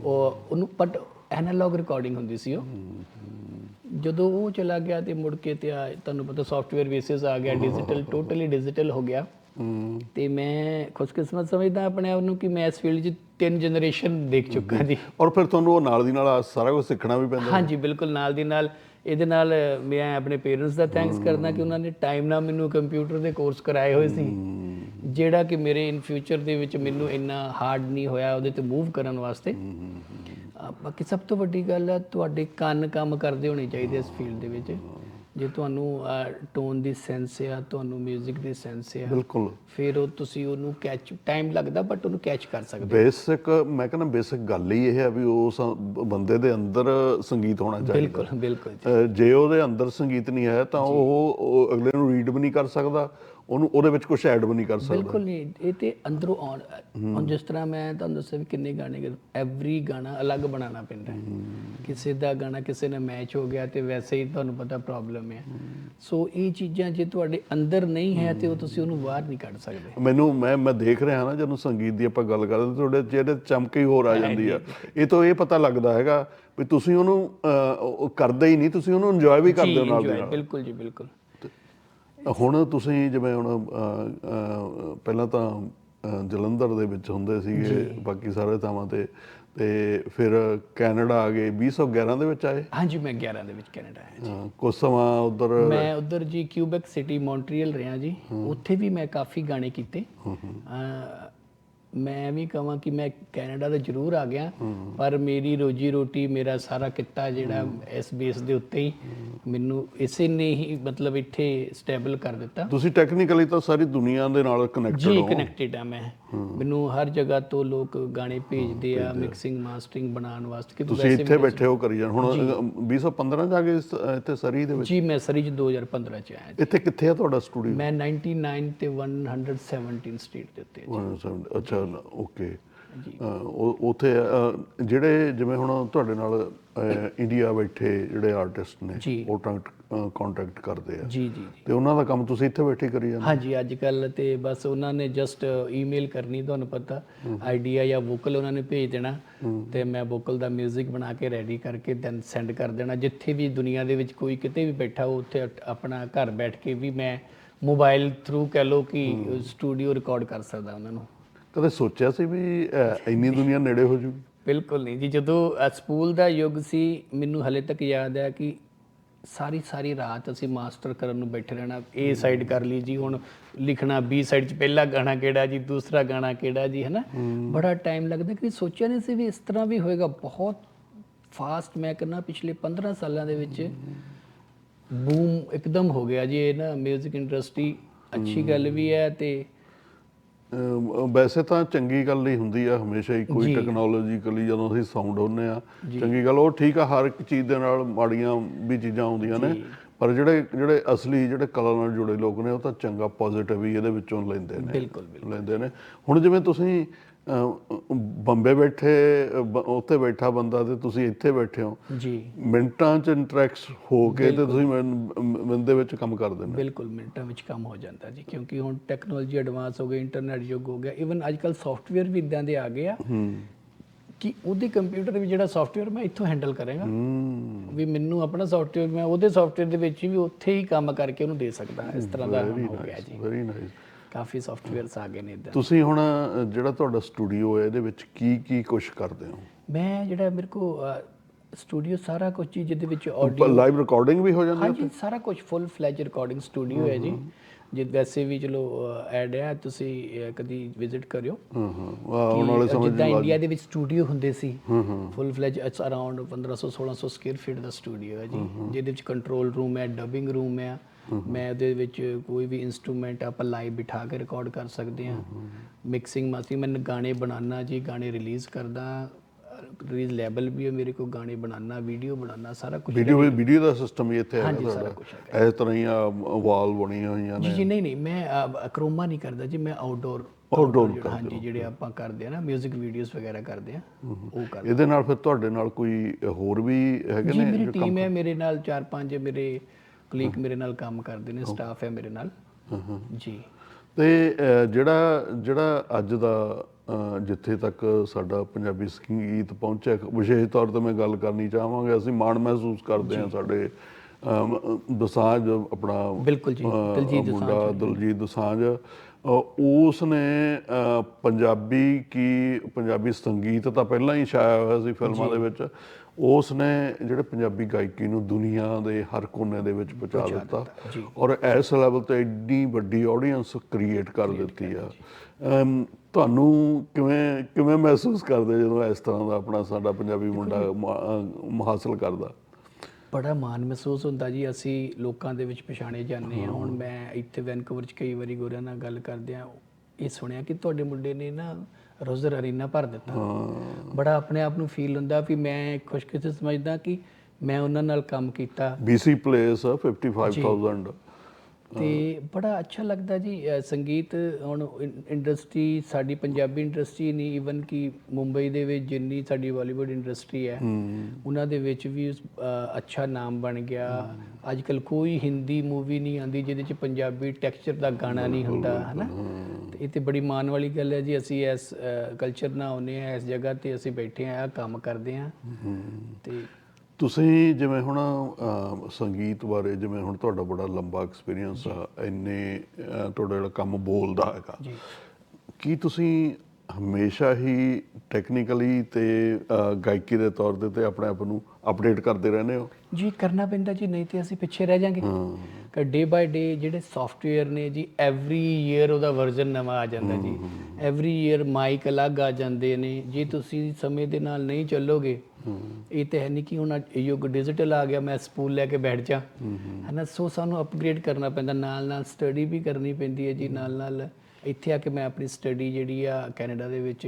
ਉਹ ਉਹਨੂੰ ਬਟ ਐਨਾਲੌਗ ਰਿਕਾਰਡਿੰਗ ਹੁੰਦੀ ਸੀ ਉਹ। ਜਦੋਂ ਉਹ ਚਲਾ ਗਿਆ ਤੇ ਮੁੜ ਕੇ ਤੇ ਤੁਹਾਨੂੰ ਪਤਾ ਸੌਫਟਵੇਅਰ ਬੇਸਿਸ ਆ ਗਿਆ ਡਿਜੀਟਲ ਟੋਟਲੀ ਡਿਜੀਟਲ ਹੋ ਗਿਆ। ਤੇ ਮੈਂ ਖੁਸ਼ਕਿਸਮਤ ਸਮਝਦਾ ਆਪਣੇ ਆਪ ਨੂੰ ਕਿ ਮੈਂ ਇਸ ਫੀਲਡ 'ਚ ਤਿੰਨ ਜਨਰੇਸ਼ਨ ਦੇਖ ਚੁੱਕਾ ਜੀ। ਔਰ ਫਿਰ ਤੁਹਾਨੂੰ ਉਹ ਨਾਲ ਦੀ ਨਾਲ ਸਾਰਾ ਕੁਝ ਸਿੱਖਣਾ ਵੀ ਪੈਂਦਾ। ਹਾਂਜੀ ਬਿਲਕੁਲ ਨਾਲ ਦੀ ਨਾਲ। ਇਹਦੇ ਨਾਲ ਮੈਂ ਆਪਣੇ ਪੇਰੈਂਟਸ ਦਾ ਥੈਂਕਸ ਕਰਦਾ ਕਿ ਉਹਨਾਂ ਨੇ ਟਾਈਮ ਨਾਲ ਮੈਨੂੰ ਕੰਪਿਊਟਰ ਦੇ ਕੋਰਸ ਕਰਾਏ ਹੋਏ ਸੀ। ਜਿਹੜਾ ਕਿ ਮੇਰੇ ਇਨ ਫਿਊਚਰ ਦੇ ਵਿੱਚ ਮੈਨੂੰ ਇੰਨਾ ਹਾਰਡ ਨਹੀਂ ਹੋਇਆ ਉਹਦੇ ਤੇ ਮੂਵ ਕਰਨ ਵਾਸਤੇ। ਬਾਕੀ ਸਭ ਤੋਂ ਵੱਡੀ ਗੱਲ ਹੈ ਤੁਹਾਡੇ ਕੰਨ ਕੰਮ ਕਰਦੇ ਹੋਣੇ ਚਾਹੀਦੇ ਇਸ ਫੀਲਡ ਦੇ ਵਿੱਚ। ਜੇ ਤੁਹਾਨੂੰ ਟੋਨ ਦੀ ਸੈਂਸ ਆ ਤੁਹਾਨੂੰ 뮤직 ਦੀ ਸੈਂਸ ਆ ਬਿਲਕੁਲ। ਫਿਰ ਉਹ ਤੁਸੀਂ ਉਹਨੂੰ ਕੈਚ ਟਾਈਮ ਲੱਗਦਾ ਬਟ ਉਹਨੂੰ ਕੈਚ ਕਰ ਸਕਦੇ ਬੇਸਿਕ ਮੈਂ ਕਹਿੰਦਾ ਬੇਸਿਕ ਗੱਲ ਹੀ ਇਹ ਹੈ ਵੀ ਉਸ ਬੰਦੇ ਦੇ ਅੰਦਰ ਸੰਗੀਤ ਹੋਣਾ ਚਾਹੀਦਾ। ਬਿਲਕੁਲ ਬਿਲਕੁਲ ਜੀ। ਉਹਦੇ ਅੰਦਰ ਸੰਗੀਤ ਨਹੀਂ ਹੈ ਤਾਂ ਉਹ ਉਹ ਅਗਲੇ ਨੂੰ ਰੀਡ ਵੀ ਨਹੀਂ ਕਰ ਸਕਦਾ। ਉਹਨੂੰ ਉਹਦੇ ਵਿੱਚ ਕੁਝ ਐਡ ਵੀ ਨਹੀਂ ਕਰ ਸਕਦਾ। ਬਿਲਕੁਲ ਨਹੀਂ ਇਹ ਤੇ ਅੰਦਰੋਂ ਆਉਣ ਹੁਣ ਜਿਸ ਤਰ੍ਹਾਂ ਮੈਂ ਤੁਹਾਨੂੰ ਦੱਸਿਆ ਵੀ ਕਿੰਨੇ ਗਾਣੇ ਐਵਰੀ ਗਾਣਾ ਅਲੱਗ ਬਣਾਉਣਾ ਪੈਂਦਾ ਹੈ। ਕਿਸੇ ਦਾ ਗਾਣਾ ਕਿਸੇ ਨਾਲ ਮੈਚ ਹੋ ਗਿਆ ਤੇ ਵੈਸੇ ਹੀ ਤੁਹਾਨੂੰ ਪਤਾ ਪ੍ਰੋਬਲਮ ਹੈ। ਸੋ ਇਹ ਚੀਜ਼ਾਂ ਜੇ ਤੁਹਾਡੇ ਅੰਦਰ ਨਹੀਂ ਹੈ ਤੇ ਉਹ ਤੁਸੀਂ ਉਹਨੂੰ ਬਾਹਰ ਨਹੀਂ ਕੱਢ ਸਕਦੇ। ਮੈਨੂੰ ਮੈਂ ਮੈਂ ਦੇਖ ਰਿਹਾ ਨਾ ਜਦੋਂ ਸੰਗੀਤ ਦੀ ਆਪਾਂ ਗੱਲ ਕਰਦੇ ਤੁਹਾਡੇ ਤੇ ਚਮਕ ਹੀ ਹੋਰ ਆ ਜਾਂਦੀ ਆ। ਇਹ ਤੋਂ ਇਹ ਪਤਾ ਲੱਗਦਾ ਹੈਗਾ ਵੀ ਤੁਸੀਂ ਉਹਨੂੰ ਕਰਦੇ ਹੀ ਨਹੀਂ ਤੁਸੀਂ ਉਹਨੂੰ ਇੰਜੋਏ ਵੀ ਕਰਦੇ ਹੋ ਨਾਲ ਦੀ ਨਾਲ। ਬਿਲਕੁਲ ਜੀ ਬਿਲਕੁਲ। ਹੁਣ ਤੁਸੀਂ ਜਿਵੇਂ ਹੁਣ ਪਹਿਲਾਂ ਤਾਂ ਜਲੰਧਰ ਦੇ ਵਿੱਚ ਹੁੰਦੇ ਸੀਗੇ ਬਾਕੀ ਸਾਰੇ ਥਾਵਾਂ ਤੇ ਤੇ ਫਿਰ ਕੈਨੇਡਾ ਆ ਗਏ। 2011 ਦੇ ਵਿੱਚ ਆਏ? ਹਾਂਜੀ ਮੈਂ 11 ਦੇ ਵਿੱਚ ਕੈਨੇਡਾ ਆਇਆ ਅ, ਕੁਝ ਸਮਾਂ ਉਧਰ ਮੈਂ ਉਧਰ ਜੀ ਕਿਊਬੈਕ ਸਿਟੀ ਮੌਂਟਰੀਅਲ ਰਿਹਾ ਜੀ। ਉੱਥੇ ਵੀ ਮੈਂ ਕਾਫੀ ਗਾਣੇ ਕੀਤੇ। ਮੈਂ ਵੀ ਕਹਾਂ ਕਿ ਮੈਂ ਕੈਨੇਡਾ ਦਾ ਜ਼ਰੂਰ ਆ ਗਿਆ ਪਰ ਮੇਰੀ ਰੋਜੀ ਰੋਟੀ ਮੇਰਾ ਸਾਰਾ ਕਿੱਤਾ ਜਿਹੜਾ ਇਸ ਬੇਸ ਦੇ ਉੱਤੇ ਹੀ ਮੈਨੂੰ ਇਸੇ ਨੇ ਹੀ ਮਤਲਬ ਇੱਥੇ ਸਟੇਬਲ ਕਰ ਦਿੱਤਾ। ਤੁਸੀਂ ਟੈਕਨੀਕਲੀ ਤਾਂ ਸਾਰੀ ਦੁਨੀਆ ਦੇ ਨਾਲ ਕਨੈਕਟਡ ਜੀ ਹੋ। ਕਨੈਕਟਡ ਆ ਮੈਂ। ਮੈਨੂੰ ਹਰ ਜਗ੍ਹਾ ਤੋਂ ਲੋਕ ਗਾਣੇ ਭੇਜਦੇ ਆ ਮਿਕਸਿੰਗ ਮਾਸਟਰਿੰਗ ਬਣਾਉਣ ਵਾਸਤੇ ਕਿ ਤੁਸੀਂ ਇੱਥੇ ਬੈਠੇ ਹੋ ਕਰੀ ਜਾਣ। ਹੁਣ 2015 ਜਾ ਕੇ ਇੱਥੇ ਸਰੀ ਦੇ ਵਿੱਚ? ਜੀ ਮੈਂ ਸਰੀ ਚ 2015 ਚ ਆਇਆ ਜੀ। ਇੱਥੇ ਕਿੱਥੇ ਆ ਤੁਹਾਡਾ ਸਟੂਡੀਓ ਮੈਂ 99 ਤੇ 117 ਸਟਰੀਟ ਦੇ ਉੱਤੇ ਅੱਛਾ ਓਕੇ ਉਥੇ ਜਿਹੜੇ ਜਿਵੇਂ ਹੁਣ ਤੁਹਾਡੇ ਨਾਲ ਇੰਡੀਆ ਬੈਠੇ ਜਿਹੜੇ ਆਰਟਿਸਟ ਨੇ। ਉਹ ਕੰਟੈਕਟ ਕਰਦੇ ਆ। ਜੀ ਜੀ ਤੇ ਉਹਨਾਂ ਦਾ ਕੰਮ ਤੁਸੀਂ ਇੱਥੇ ਬੈਠੇ ਕਰੀ ਜਾਂਦੇ? ਹਾਂਜੀ ਅੱਜ ਕੱਲ ਤੇ ਬਸ ਉਹਨਾਂ ਨੇ ਜਸਟ ਈਮੇਲ ਕਰਨੀ ਤੁਹਾਨੂੰ ਪਤਾ। ਆਈਡੀਆ ਜਾਂ ਵੋਕਲ ਉਹਨਾਂ ਨੇ ਭੇਜ ਦੇਣਾ। ਤੇ ਮੈਂ ਵੋਕਲ ਦਾ 뮤직 ਬਣਾ ਕੇ ਰੈਡੀ ਕਰਕੇ ਦੈਨ ਸੈਂਡ ਕਰ ਦੇਣਾ। ਜਿੱਥੇ ਵੀ ਦੁਨੀਆ ਦੇ ਵਿੱਚ ਕੋਈ ਕਿਤੇ ਵੀ ਬੈਠਾ ਹੋ ਉੱਥੇ ਆਪਣਾ ਘਰ ਬੈਠ ਕੇ ਵੀ ਮੈਂ ਮੋਬਾਈਲ ਥਰੂ ਕਹ ਲੋ ਕਿ ਸਟੂਡੀਓ ਰਿਕਾਰਡ ਕਰ ਸਕਦਾ ਉਹਨਾਂ ਨੂੰ। ਕਦੇ ਸੋਚਿਆ ਸੀ ਵੀ ਇੰਨੀ ਦੁਨੀਆ ਨੇੜੇ ਹੋ ਜੂਗੀ? ਬਿਲਕੁਲ ਨਹੀਂ ਜੀ। ਜਦੋਂ ਅ, ਸਕੂਲ ਦਾ ਯੁੱਗ ਸੀ ਮੈਨੂੰ ਹਲੇ ਤੱਕ ਯਾਦ ਹੈ ਕਿ ਸਾਰੀ ਸਾਰੀ ਰਾਤ ਅਸੀਂ ਮਾਸਟਰ ਕਰਨ ਨੂੰ ਬੈਠੇ ਰਹਿਣਾ ਏ ਸਾਈਡ ਕਰ ਲਈ ਜੀ ਹੁਣ ਲਿਖਣਾ ਬੀ ਸਾਈਡ 'ਚ ਪਹਿਲਾ ਗਾਣਾ ਕਿਹੜਾ ਜੀ ਦੂਸਰਾ ਗਾਣਾ ਕਿਹੜਾ ਜੀ ਹੈਨਾ? ਬੜਾ ਟਾਈਮ ਲੱਗਦਾ ਕਿ ਸੋਚਿਆ ਨਹੀਂ ਸੀ ਵੀ ਇਸ ਤਰ੍ਹਾਂ ਵੀ ਹੋਏਗਾ। ਬਹੁਤ ਫਾਸਟ ਮੈਂ ਕਹਿੰਦਾ ਪਿਛਲੇ 15 ਸਾਲਾਂ ਦੇ ਵਿੱਚ ਬੂਮ ਇੱਕਦਮ ਹੋ ਗਿਆ ਜੀ ਇਹ ਨਾ 뮤직 ਇੰਡਸਟਰੀ ਅੱਛੀ ਗੱਲ ਵੀ ਹੈ ਤੇ ਵੈਸੇ ਤਾਂ ਚੰਗੀ ਗੱਲ ਹੀ ਹੁੰਦੀ ਆ ਹਮੇਸ਼ਾ ਹੀ ਕੋਈ ਟੈਕਨੋਲੋਜੀਕਲੀ ਜਦੋਂ ਅਸੀਂ ਸਾਊਂਡ ਹੁੰਨੇ ਆ ਚੰਗੀ ਗੱਲ ਉਹ ਠੀਕ ਆ ਹਰ ਇੱਕ ਚੀਜ਼ ਦੇ ਨਾਲ ਮਾੜੀਆਂ ਵੀ ਚੀਜ਼ਾਂ ਆਉਂਦੀਆਂ ਨੇ। ਪਰ ਜਿਹੜੇ ਜਿਹੜੇ ਅਸਲੀ ਜਿਹੜੇ ਕਲਾ ਨਾਲ ਜੁੜੇ ਲੋਕ ਨੇ ਉਹ ਤਾਂ ਚੰਗਾ ਪੋਜ਼ਿਟਿਵ ਹੀ ਇਹਦੇ ਵਿੱਚੋਂ ਲੈਂਦੇ ਨੇ। ਬਿਲਕੁਲ ਲੈਂਦੇ ਨੇ। ਹੁਣ ਜਿਵੇਂ ਤੁਸੀਂ ਬੰਬੇ ਬੈਠੇ ਉੱਥੇ ਬੈਠਾ ਬੰਦਾ ਤੇ ਤੁਸੀਂ ਇੱਥੇ ਬੈਠੇ ਹੋ ਜੀ। ਮਿੰਟਾਂ 'ਚ ਇੰਟਰੈਕਟ ਹੋ ਕੇ ਤੇ ਤੁਸੀਂ ਦੇ ਵਿੱਚ ਕੰਮ ਕਰ ਦਿੰਦੇ ਬਿਲਕੁਲ ਮਿੰਟਾਂ ਵਿੱਚ ਕੰਮ ਹੋ ਜਾਂਦਾ ਜੀ ਕਿਉਂਕਿ ਹੁਣ ਟੈਕਨੋਲੋਜੀ ਐਡਵਾਂਸ ਹੋ ਗਈ ਇੰਟਰਨੈਟ ਯੁੱਗ ਹੋ ਗਿਆ ਇਵਨ ਅੱਜ ਕੱਲ ਸੌਫਟਵੇਅਰ ਵੀ ਇਦਾਂ ਦੇ ਆ ਗਏ ਆ। ਕਿ ਉਹਦੇ ਕੰਪਿਊਟਰ ਵੀ ਜਿਹੜਾ ਸੌਫਟਵੇਅਰ ਮੈਂ ਇੱਥੋਂ ਹੈਂਡਲ ਕਰਾਂਗਾ। ਵੀ ਮੈਨੂੰ ਆਪਣਾ ਸੌਫਟਵੇਅਰ ਮੈਂ ਉਹਦੇ ਸੌਫਟਵੇਅਰ ਦੇ ਵਿੱਚ ਵੀ ਉੱਥੇ ਹੀ ਕੰਮ ਕਰਕੇ ਉਹਨੂੰ ਦੇ ਸਕਦਾ ਇਸ ਤਰ੍ਹਾਂ ਦਾ ਹੋ ਗਿਆ ਜੀ। ਵੈਰੀ ਨਾਈਸ ਕਾਫੀ ਸੌਫਟਵੇਅਰਸ ਆ ਗਏ ਨੇ ਇਦਾਂ ਤੁਸੀਂ ਹੁਣ ਜਿਹੜਾ ਤੁਹਾਡਾ ਸਟੂਡੀਓ ਹੈ ਇਹਦੇ ਵਿੱਚ ਕੀ ਕੀ ਕੁਝ ਕਰਦੇ ਹੋ? ਮੈਂ ਜਿਹੜਾ ਮੇਰੇ ਕੋ ਸਟੂਡੀਓ ਸਾਰਾ ਕੁਝ ਜਿਹਦੇ ਵਿੱਚ ਆਡੀਓ ਲਾਈਵ ਰਿਕਾਰਡਿੰਗ ਵੀ ਹੋ ਜਾਂਦੀ ਹੈ ਹਾਂਜੀ ਸਾਰਾ ਕੁਝ ਫੁੱਲ ਫਲੈਜ ਰਿਕਾਰਡਿੰਗ ਸਟੂਡੀਓ ਹੈ ਜੀ ਜੇ ਵੈਸੇ ਵੀ ਚਲੋ ਐਡ ਹੈ ਤੁਸੀਂ ਕਦੀ ਵਿਜ਼ਿਟ ਕਰਿਓ। ਹਾਂ ਹਾਂ। ਆਉਣ ਵਾਲੇ ਸਮੇਂ ਜਿੱਦਾਂ ਇੰਡੀਆ ਦੇ ਵਿੱਚ ਸਟੂਡੀਓ ਹੁੰਦੇ ਸੀ full fledged it's around 1500 1600 square feet the studio ਹੈ ਜੀ ਜਿਹਦੇ ਵਿੱਚ ਕੰਟਰੋਲ ਰੂਮ ਹੈ ਡਬਿੰਗ ਰੂਮ ਹੈ। ਮੈਂ ਉਹਦੇ ਵਿੱਚ ਕੋਈ ਵੀ ਇਨਸਟਰੂਮੈਂਟ ਆਪਾਂ ਲਾਈਵ ਬਿਠਾ ਕੇ ਰਿਕਾਰਡ ਕਰ ਸਕਦੇ ਹਾਂ। ਮਿਕਸਿੰਗ ਮਾਸਟਰਿੰਗ ਮੈਂ ਗਾਣੇ ਬਣਾਉਣਾ ਜੀ ਗਾਣੇ ਰਿਲੀਜ਼ ਕਰਦਾ। ਰਿਲੀਜ਼ ਲੈਬਲ ਵੀ ਹੈ ਮੇਰੇ ਕੋਲ ਗਾਣੇ ਬਣਾਉਣਾ ਵੀਡੀਓ ਬਣਾਉਣਾ ਸਾਰਾ ਕੁਝ ਵੀਡੀਓ ਵੀਡੀਓ ਦਾ ਸਿਸਟਮ ਵੀ ਇੱਥੇ ਹੈ ਹਾਂਜੀ, ਸਾਰਾ ਇਸ ਤਰ੍ਹਾਂ ਹੀ ਵਾਲ ਬਣੀਆਂ ਹੋਈਆਂ ਨੇ। ਜੀ ਨਹੀਂ ਨਹੀਂ ਮੈਂ ਕਰੋਮਾ ਨਹੀਂ ਕਰਦਾ ਜੀ ਮੈਂ ਆਊਟਡੋਰ Outdoor ਹਾਂਜੀ ਜਿਹੜੇ ਆਪਾਂ ਕਰਦੇ ਆ ਨਾ 뮤직 ਵੀਡੀਓਜ਼ ਵਗੈਰਾ ਕਰਦੇ ਆ ਉਹ ਕਰ ਇਹਦੇ ਨਾਲ ਫਿਰ ਤੁਹਾਡੇ ਨਾਲ ਕੋਈ ਹੋਰ ਵੀ ਹੈਗੇ ਜੀ ਨੇ ਮੇਰੀ ਟੀਮ ਹੈ ਮੇਰੇ ਨਾਲ ਚਾਰ ਪੰਜ ਮੇਰੇ ਕਲੀਗ ਮੇਰੇ ਨਾਲ ਕੰਮ ਕਰਦੇ ਨੇ ਸਟਾਫ ਹੈ ਮੇਰੇ ਨਾਲ। ਜੀ। ਤੇ ਜਿਹੜਾ ਜਿਹੜਾ ਅੱਜ ਦਾ ਜਿੱਥੇ ਤੱਕ ਸਾਡਾ ਪੰਜਾਬੀ ਸੰਗੀਤ ਪਹੁੰਚਿਆ ਵਿਸ਼ੇਸ਼ ਤੌਰ ਤੇ ਮੈਂ ਗੱਲ ਕਰਨੀ ਚਾਹਾਂਗਾ ਅਸੀਂ ਮਾਣ ਮਹਿਸੂਸ ਕਰਦੇ ਹਾਂ ਸਾਡੇ ਦਸਾਂਝ ਆਪਣਾ ਬਿਲਕੁਲ ਜੀ, ਦਿਲਜੀਤ ਮੁੰਡਾ ਦਿਲਜੀਤ ਦਸਾਂਝ ਅ, ਉਸ ਨੇ ਪੰਜਾਬੀ ਕੀ ਪੰਜਾਬੀ ਸੰਗੀਤ ਤਾਂ ਪਹਿਲਾਂ ਹੀ ਛਾਇਆ ਹੋਇਆ ਸੀ ਫਿਲਮਾਂ ਦੇ ਵਿੱਚ। ਉਸ ਨੇ ਜਿਹੜੇ ਪੰਜਾਬੀ ਗਾਇਕੀ ਨੂੰ ਦੁਨੀਆ ਦੇ ਹਰ ਕੋਨੇ ਦੇ ਵਿੱਚ ਪਹੁੰਚਾ ਦਿੱਤਾ ਔਰ ਇਸ ਲੈਵਲ ਤੇ ਇੰਨੀ ਵੱਡੀ ਆਡੀਅנס ਕ੍ਰੀਏਟ ਕਰ ਦਿੱਤੀ ਆ। ਤੁਹਾਨੂੰ ਕਿਵੇਂ ਕਿਵੇਂ ਮਹਿਸੂਸ ਕਰਦੇ ਜਦੋਂ ਇਸ ਤਰ੍ਹਾਂ ਦਾ ਆਪਣਾ ਸਾਡਾ ਪੰਜਾਬੀ ਮੁੰਡਾ ਹਾਸਲ ਕਰਦਾ? ਬੜਾ ਮਾਣ ਮਹਿਸੂਸ ਹੁੰਦਾ ਜੀ ਅਸੀਂ ਲੋਕਾਂ ਦੇ ਵਿੱਚ ਪਛਾਣੇ ਜਾਂਦੇ ਹਾਂ। ਹੁਣ ਮੈਂ ਇੱਥੇ ਵੈਨਕੂਵਰ ਚ ਕਈ ਵਾਰੀ ਗੋਰਿਆਂ ਨਾਲ ਗੱਲ ਕਰਦੇ ਆ ਇਹ ਸੁਣਿਆ ਕਿ ਤੁਹਾਡੇ ਮੁੰਡੇ ਨੇ ਨਾ ਰੋਜ਼ਰ ਅਰੀਨਾ ਭਰ ਦਿੱਤਾ। ਬੜਾ ਆਪਣੇ ਆਪ ਨੂੰ ਫੀਲ ਹੁੰਦਾ ਵੀ ਮੈਂ ਖੁਸ਼ਕਿਸਮਤ ਸਮਝਦਾ ਕਿ ਮੈਂ ਉਹਨਾਂ ਨਾਲ ਕੰਮ ਕੀਤਾ। BC ਪਲੇਸ 55000 ਤੇ ਬੜਾ ਅੱਛਾ ਲੱਗਦਾ ਜੀ ਸੰਗੀਤ ਹੁਣ ਇੰਡਸਟਰੀ ਸਾਡੀ ਪੰਜਾਬੀ ਇੰਡਸਟਰੀ ਨਹੀਂ ਇਵਨ ਕਿ ਮੁੰਬਈ ਦੇ ਵਿੱਚ ਜਿੰਨੀ ਸਾਡੀ ਬਾਲੀਵੁੱਡ ਇੰਡਸਟਰੀ ਹੈ ਉਹਨਾਂ ਦੇ ਵਿੱਚ ਵੀ ਅੱਛਾ ਨਾਮ ਬਣ ਗਿਆ। ਅੱਜ ਕੱਲ ਕੋਈ ਹਿੰਦੀ ਮੂਵੀ ਨਹੀਂ ਆਂਦੀ ਜਿਹਦੇ ਚ ਪੰਜਾਬੀ ਟੈਕਸਚਰ ਦਾ ਗਾਣਾ ਨਹੀਂ ਹੁੰਦਾ ਹਨਾ? ਤੇ ਇਹ ਤੇ ਬੜੀ ਮਾਣ ਵਾਲੀ ਗੱਲ ਹੈ ਜੀ ਅਸੀਂ ਇਸ ਕਲਚਰ ਨਾਲ ਆਉਂਦੇ ਆ ਇਸ ਜਗ੍ਹਾ ਤੇ ਅਸੀਂ ਬੈਠੇ ਆ ਕੰਮ ਕਰਦੇ ਆ ਤੇ ਤੁਸੀਂ ਜਿਵੇਂ ਹੁਣ ਸੰਗੀਤ ਬਾਰੇ ਜਿਵੇਂ ਹੁਣ ਤੁਹਾਡਾ ਬੜਾ ਲੰਬਾ ਐਕਸਪੀਰੀਅੰਸ ਆ ਇੰਨੇ ਤੁਹਾਡਾ ਜਿਹੜਾ ਕੰਮ ਬੋਲਦਾ ਹੈਗਾ। ਜੀ। ਕੀ ਤੁਸੀਂ ਹਮੇਸ਼ਾ ਹੀ ਟੈਕਨੀਕਲੀ ਤੇ ਗਾਇਕੀ ਦੇ ਤੌਰ ਤੇ ਤੇ ਆਪਣੇ ਆਪ ਨੂੰ ਅਪਡੇਟ ਕਰਦੇ ਰਹਿੰਦੇ ਹੋ? ਜੀ ਕਰਨਾ ਪੈਂਦਾ ਜੀ ਨਹੀਂ ਤੇ ਅਸੀਂ ਪਿੱਛੇ ਰਹਿ ਜਾਾਂਗੇ। ਕਿ ਡੇ ਬਾਈ ਡੇ ਜਿਹੜੇ ਸੌਫਟਵੇਅਰ ਨੇ ਜੀ ਐਵਰੀ ਈਅਰ ਉਹਦਾ ਵਰਜ਼ਨ ਨਵਾਂ ਆ ਜਾਂਦਾ ਜੀ। ਐਵਰੀ ਈਅਰ ਮਾਈਕ ਅਲੱਗ ਆ ਜਾਂਦੇ ਨੇ। ਜੇ ਤੁਸੀਂ ਸਮੇਂ ਦੇ ਨਾਲ ਨਹੀਂ ਚੱਲੋਗੇ ਇਹ ਤਾਂ ਹੈ ਨਹੀਂ ਕਿ ਹੁਣ ਯੁੱਗ ਡਿਜੀਟਲ ਆ ਗਿਆ ਮੈਂ ਸਕੂਲ ਲੈ ਕੇ ਬੈਠ ਜਾ। ਹਨਾ ਸੋ ਸਾਨੂੰ ਅਪਗ੍ਰੇਡ ਕਰਨਾ ਪੈਂਦਾ। ਨਾਲ ਨਾਲ ਸਟੱਡੀ ਵੀ ਕਰਨੀ ਪੈਂਦੀ ਹੈ ਜੀ ਨਾਲ ਨਾਲ ਇੱਥੇ ਆ ਕੇ ਮੈਂ ਆਪਣੀ ਸਟੱਡੀ ਜਿਹੜੀ ਆ ਕੈਨੇਡਾ ਦੇ ਵਿੱਚ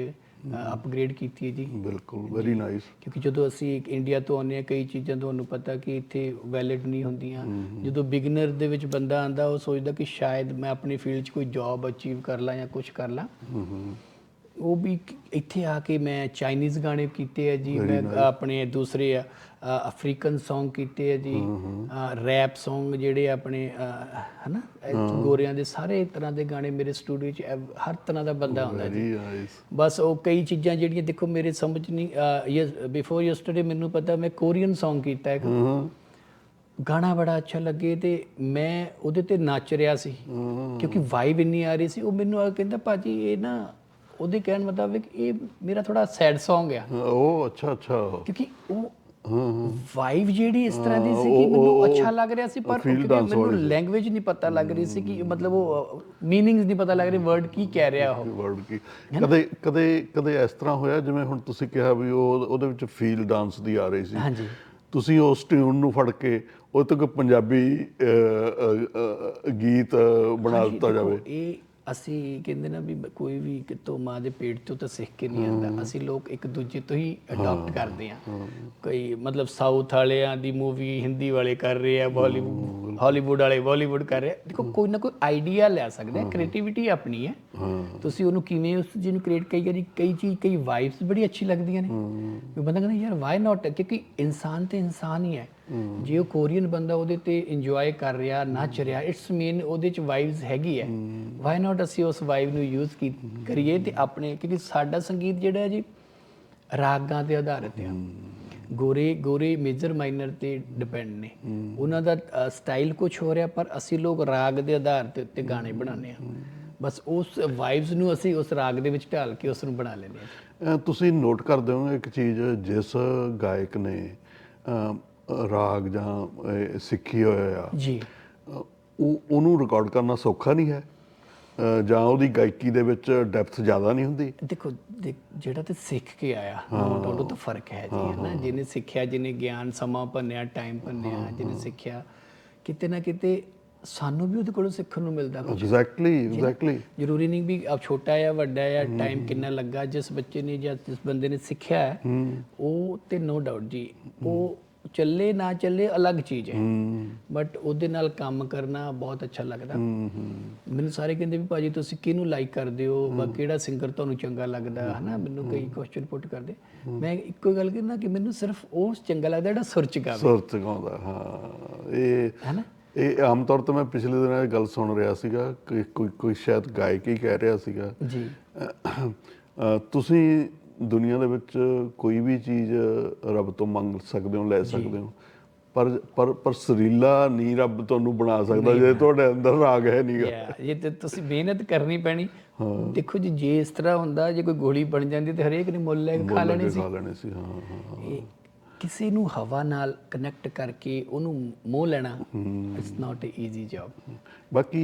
ਅਪਗ੍ਰੇਡ ਕੀਤੀ ਹੈ ਜੀ। ਬਿਲਕੁਲ ਵੈਰੀ ਨਾਈਸ ਕਿਉਂਕਿ ਜਦੋਂ ਅਸੀਂ ਇੰਡੀਆ ਤੋਂ ਆਉਂਦੇ ਹਾਂ ਕਈ ਚੀਜ਼ਾਂ ਤੁਹਾਨੂੰ ਪਤਾ ਕਿ ਇੱਥੇ ਵੈਲਿਡ ਨਹੀਂ ਹੁੰਦੀਆਂ। ਜਦੋਂ ਬਿਗਨਰ ਦੇ ਵਿੱਚ ਬੰਦਾ ਆਂਦਾ ਉਹ ਸੋਚਦਾ ਕਿ ਸ਼ਾਇਦ ਮੈਂ ਆਪਣੀ ਫੀਲਡ 'ਚ ਕੋਈ ਜੌਬ ਅਚੀਵ ਕਰ ਲਾਂ ਜਾਂ ਕੁਝ ਕਰ ਲਾਂ। ਉਹ ਵੀ ਇੱਥੇ ਆ ਕੇ ਮੈਂ ਚਾਈਨੀਜ਼ ਗਾਣੇ ਕੀਤੇ ਆ ਜੀ ਮੈਂ ਆਪਣੇ ਦੂਸਰੇ ਆ, ਅਫਰੀਕਨ Song ਕੀਤੇ ਆ ਜੀ ਰੈਪ Song ਜਿਹੜੇ ਆਪਣੇ ਹਨਾ ਇਹ ਗੋਰਿਆਂ ਦੇ ਸਾਰੇ ਤਰ੍ਹਾਂ ਦੇ ਗਾਣੇ ਮੇਰੇ ਸਟੂਡੀਓ 'ਚ ਹਰ ਤਰ੍ਹਾਂ ਦਾ ਬੰਦਾ ਆਉਂਦਾ ਜੀ। ਬਸ ਉਹ ਕਈ ਚੀਜ਼ਾਂ ਜਿਹੜੀਆਂ ਦੇਖੋ ਮੇਰੇ ਸਮਝ ਨਹੀਂ ਯਸ ਬਿਫੋਰ ਯਸਟਰਡੇ ਮੈਨੂੰ ਪਤਾ ਮੈਂ ਕੋਰੀਅਨ Song ਕੀਤਾ ਇੱਕ। ਗਾਣਾ ਬੜਾ ਅੱਛਾ ਲੱਗੇ ਤੇ ਮੈਂ ਉਹਦੇ ਤੇ ਨੱਚ ਰਿਹਾ ਸੀ। ਕਿਉਂਕਿ ਵਾਈਬ ਇੰਨੀ ਆ ਰਹੀ ਸੀ ਉਹ ਮੈਨੂੰ ਆ ਕਹਿੰਦਾ ਭਾਜੀ ਇਹ ਨਾ ਉਹਦੇ ਕਹਿਣ ਮੁਤਾਬਿਕ ਇਹ ਮੇਰਾ ਥੋੜਾ ਸੈਡ Song ਆ। ਉਹ ਅੱਛਾ ਅੱਛਾ। ਕਿਉਂਕਿ ਉਹ ਵਾਈਬ ਜਿਹੜੀ ਇਸ ਤਰ੍ਹਾਂ ਦੀ ਸੀ ਕਿ ਮੈਨੂੰ ਅੱਛਾ ਲੱਗ ਰਿਹਾ ਸੀ ਪਰ ਮੈਨੂੰ ਲੈਂਗੁਏਜ ਨਹੀਂ ਪਤਾ ਲੱਗ ਰਹੀ ਸੀ ਕਿ ਮਤਲਬ ਉਹ ਮੀਨਿੰਗਸ ਨਹੀਂ ਪਤਾ ਲੱਗ ਰਹੀ ਵਰਡ ਕੀ ਕਹਿ ਰਿਹਾ ਉਹ। ਵਰਡ ਕੀ। ਕਦੇ ਕਦੇ ਕਦੇ ਇਸ ਤਰ੍ਹਾਂ ਹੋਇਆ ਜਿਵੇਂ ਹੁਣ ਤੁਸੀਂ ਕਿਹਾ ਵੀ ਉਹ ਉਹਦੇ ਵਿੱਚ ਫੀਲ ਡਾਂਸ ਦੀ ਆ ਰਹੀ ਸੀ। ਹਾਂਜੀ। ਤੁਸੀਂ ਉਸ ਟਿਊਨ ਨੂੰ ਫੜ ਕੇ ਉਹ ਤੋਂ ਕੋਈ ਪੰਜਾਬੀ ਗੀਤ ਬਣਾ ਦਿੱਤਾ ਜਾਵੇ। ਇਹ ਅਸੀਂ ਕਹਿੰਦੇ ਨਾ ਵੀ ਕੋਈ ਵੀ ਕਿਤੋਂ ਮਾਂ ਦੇ ਪੇਟ ਤੋਂ ਤਾਂ ਸਿੱਖ ਕੇ ਨਹੀਂ ਆਉਂਦਾ। ਅਸੀਂ ਲੋਕ ਇੱਕ ਦੂਜੇ ਤੋਂ ਹੀ ਅਡਾਪਟ ਕਰਦੇ ਆ ਕੋਈ ਮਤਲਬ ਸਾਊਥ ਵਾਲਿਆਂ ਦੀ ਮੂਵੀ ਹਿੰਦੀ ਵਾਲੇ ਕਰ ਰਹੇ ਆ ਬਾਲੀਵੁੱਡ ਹਾਲੀਵੁੱਡ ਵਾਲੇ ਬਾਲੀਵੁੱਡ ਕਰ ਰਹੇ ਦੇਖੋ ਕੋਈ ਨਾ ਕੋਈ ਆਈਡੀਆ ਲੈ ਸਕਦੇ ਆ ਕ੍ਰੀਏਟੀਵਿਟੀ ਆਪਣੀ ਹੈ। ਤੁਸੀਂ ਉਹਨੂੰ ਕਿਵੇਂ ਉਸ ਚੀਜ਼ ਨੂੰ ਕ੍ਰੀਏਟ ਕਈ ਵਾਰੀ ਕਈ ਚੀਜ਼ ਕਈ ਵਾਈਬਸ ਬੜੀ ਅੱਛੀ ਲੱਗਦੀਆਂ ਨੇ। ਬੰਦਾ ਕਹਿੰਦਾ ਯਾਰ ਵਾਈ ਨਾਟ ਕਿਉਂਕਿ ਇਨਸਾਨ ਤੇ ਇਨਸਾਨ ਹੀ ਹੈ। ਜੇ ਉਹ ਕੋਰੀਅਨ ਬੰਦਾ ਉਹਦੇ ਤੇ ਇੰਜੋਏ ਕਰ ਰਿਹਾ, ਨੱਚ ਰਿਹਾ ਇਟਸ ਮੀਨ ਉਹਦੇ ਚ ਵਾਈਬਸ ਹੈਗੀ ਹੈ। ਵਾਈ ਨਾਟ ਅਸੀਂ ਉਸ ਵਾਈਬ ਨੂੰ ਯੂਜ਼ ਕਰੀਏ ਤੇ ਆਪਣੇ, ਕਿਉਂਕਿ ਸਾਡਾ ਸੰਗੀਤ ਜਿਹੜਾ ਹੈ ਜੀ, ਰਾਗਾਂ ਤੇ ਆਧਾਰਿਤ ਹੈ। ਗੋਰੇ ਗੋਰੇ ਮੇਜਰ ਮਾਈਨਰ ਤੇ ਡਿਪੈਂਡ ਨੇ। ਉਹਨਾਂ ਦਾ ਸਟਾਈਲ ਕੁਝ ਹੋ ਰਿਹਾ, ਪਰ ਅਸੀਂ ਲੋਕ ਰਾਗ ਦੇ ਆਧਾਰ ਤੇ ਉੱਤੇ ਗਾਣੇ ਬਣਾਉਂਦੇ ਆ ਬਸ ਉਸ ਵਾਈਬਸ ਨੂੰ ਅਸੀਂ ਉਸ ਰਾਗ ਦੇ ਵਿੱਚ ਢਾਲ ਕੇ ਉਸ ਨੂੰ ਬਣਾ ਲੈਂਦੇ ਆ ਤੁਸੀਂ ਨੋਟ ਕਰਦੇ ਹੋਗੇ ਇੱਕ ਚੀਜ਼ ਜਿਸ ਗਾਇਕ ਨੇ ਰਾਗ ਜਾਂ ਸਿੱਖੀ ਹੋਇਆ ਆ। ਜੀ। ਉਹ ਉਹਨੂੰ ਰਿਕਾਰਡ ਕਰਨਾ ਸੌਖਾ ਨਹੀਂ ਹੈ। ਜਾਂ ਉਹਦੀ ਗਾਇਕੀ ਦੇ ਵਿੱਚ ਡੈਪਥ ਜ਼ਿਆਦਾ ਨਹੀਂ ਹੁੰਦੀ। ਦੇਖੋ ਜਿਹੜਾ ਤੇ ਸਿੱਖ ਕੇ ਆਇਆ ਉਹ ਤਾਂ ਫ਼ਰਕ ਹੈ ਜੀ ਹੈ ਨਾ ਜਿਹਨੇ ਸਿੱਖਿਆ ਜਿਹਨੇ ਗਿਆਨ ਸਮਾਂ ਭੰਨਿਆ ਟਾਈਮ ਭੰਨਿਆ ਜਿਹਨੇ ਸਿੱਖਿਆ ਕਿਤੇ ਨਾ ਕਿਤੇ ਸਾਨੂੰ ਵੀ ਉਹਦੇ ਕੋਲੋਂ ਸਿੱਖਣ ਨੂੰ ਮਿਲਦਾ ਕੁਝ ਐਗਜ਼ੈਕਟਲੀ ਐਗਜ਼ੈਕਟਲੀ ਜ਼ਰੂਰੀ ਨਹੀਂ ਵੀ ਆ ਛੋਟਾ ਆ ਵੱਡਾ ਆ ਟਾਈਮ ਕਿੰਨਾ ਲੱਗਾ ਜਿਸ ਬੱਚੇ ਨੇ ਜਾਂ ਜਿਸ ਬੰਦੇ ਨੇ ਸਿੱਖਿਆ ਉਹ ਤੇ ਨੋ ਡਾਊਟ ਜੀ ਉਹ ਚੱਲੇ ਨਾ ਚੱਲੇ ਅਲੱਗ ਚੀਜ਼ ਹੈ। ਬਟ ਉਹਦੇ ਨਾਲ ਕੰਮ ਕਰਨਾ ਬਹੁਤ ਅੱਛਾ ਲੱਗਦਾ। ਮੈਨੂੰ ਸਾਰੇ ਕਹਿੰਦੇ ਵੀ ਭਾਜੀ ਤੁਸੀਂ ਕਿਹਨੂੰ ਲਾਈਕ ਕਰਦੇ ਹੋ? বা ਕਿਹੜਾ ਸਿੰਗਰ ਤੁਹਾਨੂੰ ਚੰਗਾ ਲੱਗਦਾ? ਹਨਾ? ਮੈਨੂੰ ਕਈ ਕੁਐਸਚਨ ਪੁੱਟ ਕਰਦੇ। ਮੈਂ ਇੱਕੋ ਗੱਲ ਕਹਿੰਦਾ ਕਿ ਮੈਨੂੰ ਸਿਰਫ ਉਹ ਚੰਗਾ ਲੱਗਦਾ ਜਿਹੜਾ ਸੁਰ ਚ ਗਾਵੇ। ਸੁਰ ਚ ਗਾਉਂਦਾ ਹਾਂ। ਇਹ ਹੈਨਾ? ਇਹ ਆਮ ਤੌਰ ਤੇ ਮੈਂ ਪਿਛਲੇ ਦਿਨਾਂ ਇਹ ਗੱਲ ਸੁਣ ਰਿਹਾ ਸੀਗਾ ਕਿ ਕੋਈ ਕੋਈ ਸ਼ਾਇਦ ਗਾਇਕ ਹੀ ਕਹਿ ਰਿਹਾ ਸੀਗਾ। ਜੀ। ਤੁਸੀਂ ਦੁਨੀਆ ਦੇ ਵਿੱਚ ਕੋਈ ਵੀ ਚੀਜ਼ ਰੱਬ ਤੋਂ ਮੰਗ ਸਕਦੇ ਹੋ ਲੈ ਸਕਦੇ ਹੋ। ਪਰ ਪਰ ਪਰ ਸਰੀਲਾ ਨਹੀਂ ਰੱਬ ਤੁਹਾਨੂੰ ਬਣਾ ਸਕਦਾ ਜੇ ਤੁਹਾਡੇ ਅੰਦਰ ਰਾਗ ਹੈ ਨਹੀਂਗਾ ਇਹ ਤੇ ਤੁਸੀਂ ਮਿਹਨਤ ਕਰਨੀ ਪੈਣੀ। ਦੇਖੋ ਜੀ ਜੇ ਇਸ ਤਰ੍ਹਾਂ ਹੁੰਦਾ ਜੇ ਕੋਈ ਗੋਲੀ ਬਣ ਜਾਂਦੀ ਤੇ ਹਰੇਕ ਨੇ ਮੁੱਲ ਲੈ ਕੇ ਖਾ ਲੈਣੀ ਸੀ। ਖਾ ਲੈਣੇ ਸੀ ਹਾਂ ਹਾਂ ਕਿਸੇ ਨੂੰ ਹਵਾ ਨਾਲ ਕਨੈਕਟ ਕਰਕੇ ਉਹਨੂੰ ਮੋਹ ਲੈਣਾ it's not a easy job ਬਾਕੀ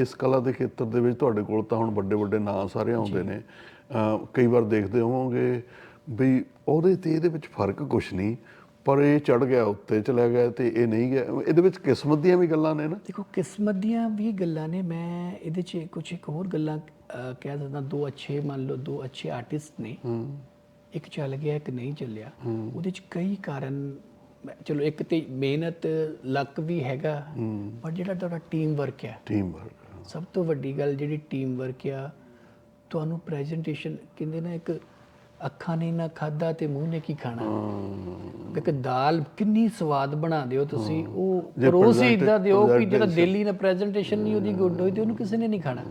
ਇਸ ਕਲਾ ਦੇ ਖੇਤਰ ਦੇ ਵਿੱਚ ਤੁਹਾਡੇ ਕੋਲ ਤਾਂ ਹੁਣ ਵੱਡੇ ਵੱਡੇ ਨਾਂ ਸਾਰੇ ਆਉਂਦੇ ਨੇ। ਕਈ ਵਾਰ ਦੇਖਦੇ ਹੋਵੋਗੇ ਵੀ ਉਹਦੇ ਤੇ ਇਹਦੇ ਵਿੱਚ ਫ਼ਰਕ ਕੁਛ ਨਹੀਂ ਪਰ ਇਹ ਚੜ ਗਿਆ ਉੱਤੇ ਚਲਾ ਗਿਆ ਤੇ ਇਹ ਨਹੀਂ ਗਿਆ। ਇਹਦੇ ਵਿੱਚ ਕਿਸਮਤ ਦੀਆਂ ਵੀ ਗੱਲਾਂ ਨੇ ਨਾ। ਦੇਖੋ ਕਿਸਮਤ ਦੀਆਂ ਵੀ ਗੱਲਾਂ ਨੇ। ਮੈਂ ਇਹਦੇ 'ਚ ਕੁਝ ਇੱਕ ਹੋਰ ਗੱਲਾਂ ਕਹਿ ਸਕਦਾ ਦੋ ਅੱਛੇ ਮੰਨ ਲਓ ਦੋ ਅੱਛੇ ਆਰਟਿਸਟ ਨੇ। ਇੱਕ ਚੱਲ ਗਿਆ ਇੱਕ ਨਹੀਂ ਚੱਲਿਆ। ਉਹਦੇ 'ਚ ਕਈ ਕਾਰਨ ਚਲੋ ਇੱਕ ਤੇ ਮਿਹਨਤ ਲੱਕ ਵੀ ਹੈਗਾ ਪਰ ਜਿਹੜਾ ਤੁਹਾਡਾ ਟੀਮ ਵਰਕ ਹੈ। ਟੀਮ ਵਰਕ ਸਭ ਤੋਂ ਵੱਡੀ ਗੱਲ ਜਿਹੜੀ ਟੀਮ ਵਰਕ ਆ ਤੁਹਾਨੂੰ ਪ੍ਰੈਜੈਂਟੇਸ਼ਨ ਕਹਿੰਦੇ ਨਾ ਇੱਕ ਅੱਖਾਂ ਨੇ ਨਾ ਖਾਦਾ ਤੇ ਮੂੰਹ ਨੇ ਕੀ ਖਾਣਾ? ਇੱਕ ਦਾਲ ਕਿੰਨੀ ਸਵਾਦ ਬਣਾਉਂਦੇ ਹੋ ਤੁਸੀਂ ਉਹ ਪਰੋਸ ਹੀ ਇਦਾਂ ਦਿਓ ਕਿ ਜਿਹੜਾ ਦਿੱਲੀ ਨਾ ਪ੍ਰੈਜੈਂਟੇਸ਼ਨ ਨਹੀਂ ਉਹਦੀ ਗੁੱਡ ਹੋਈ ਤੇ ਉਹਨੂੰ ਕਿਸੇ ਨੇ ਨਹੀਂ ਖਾਣਾ।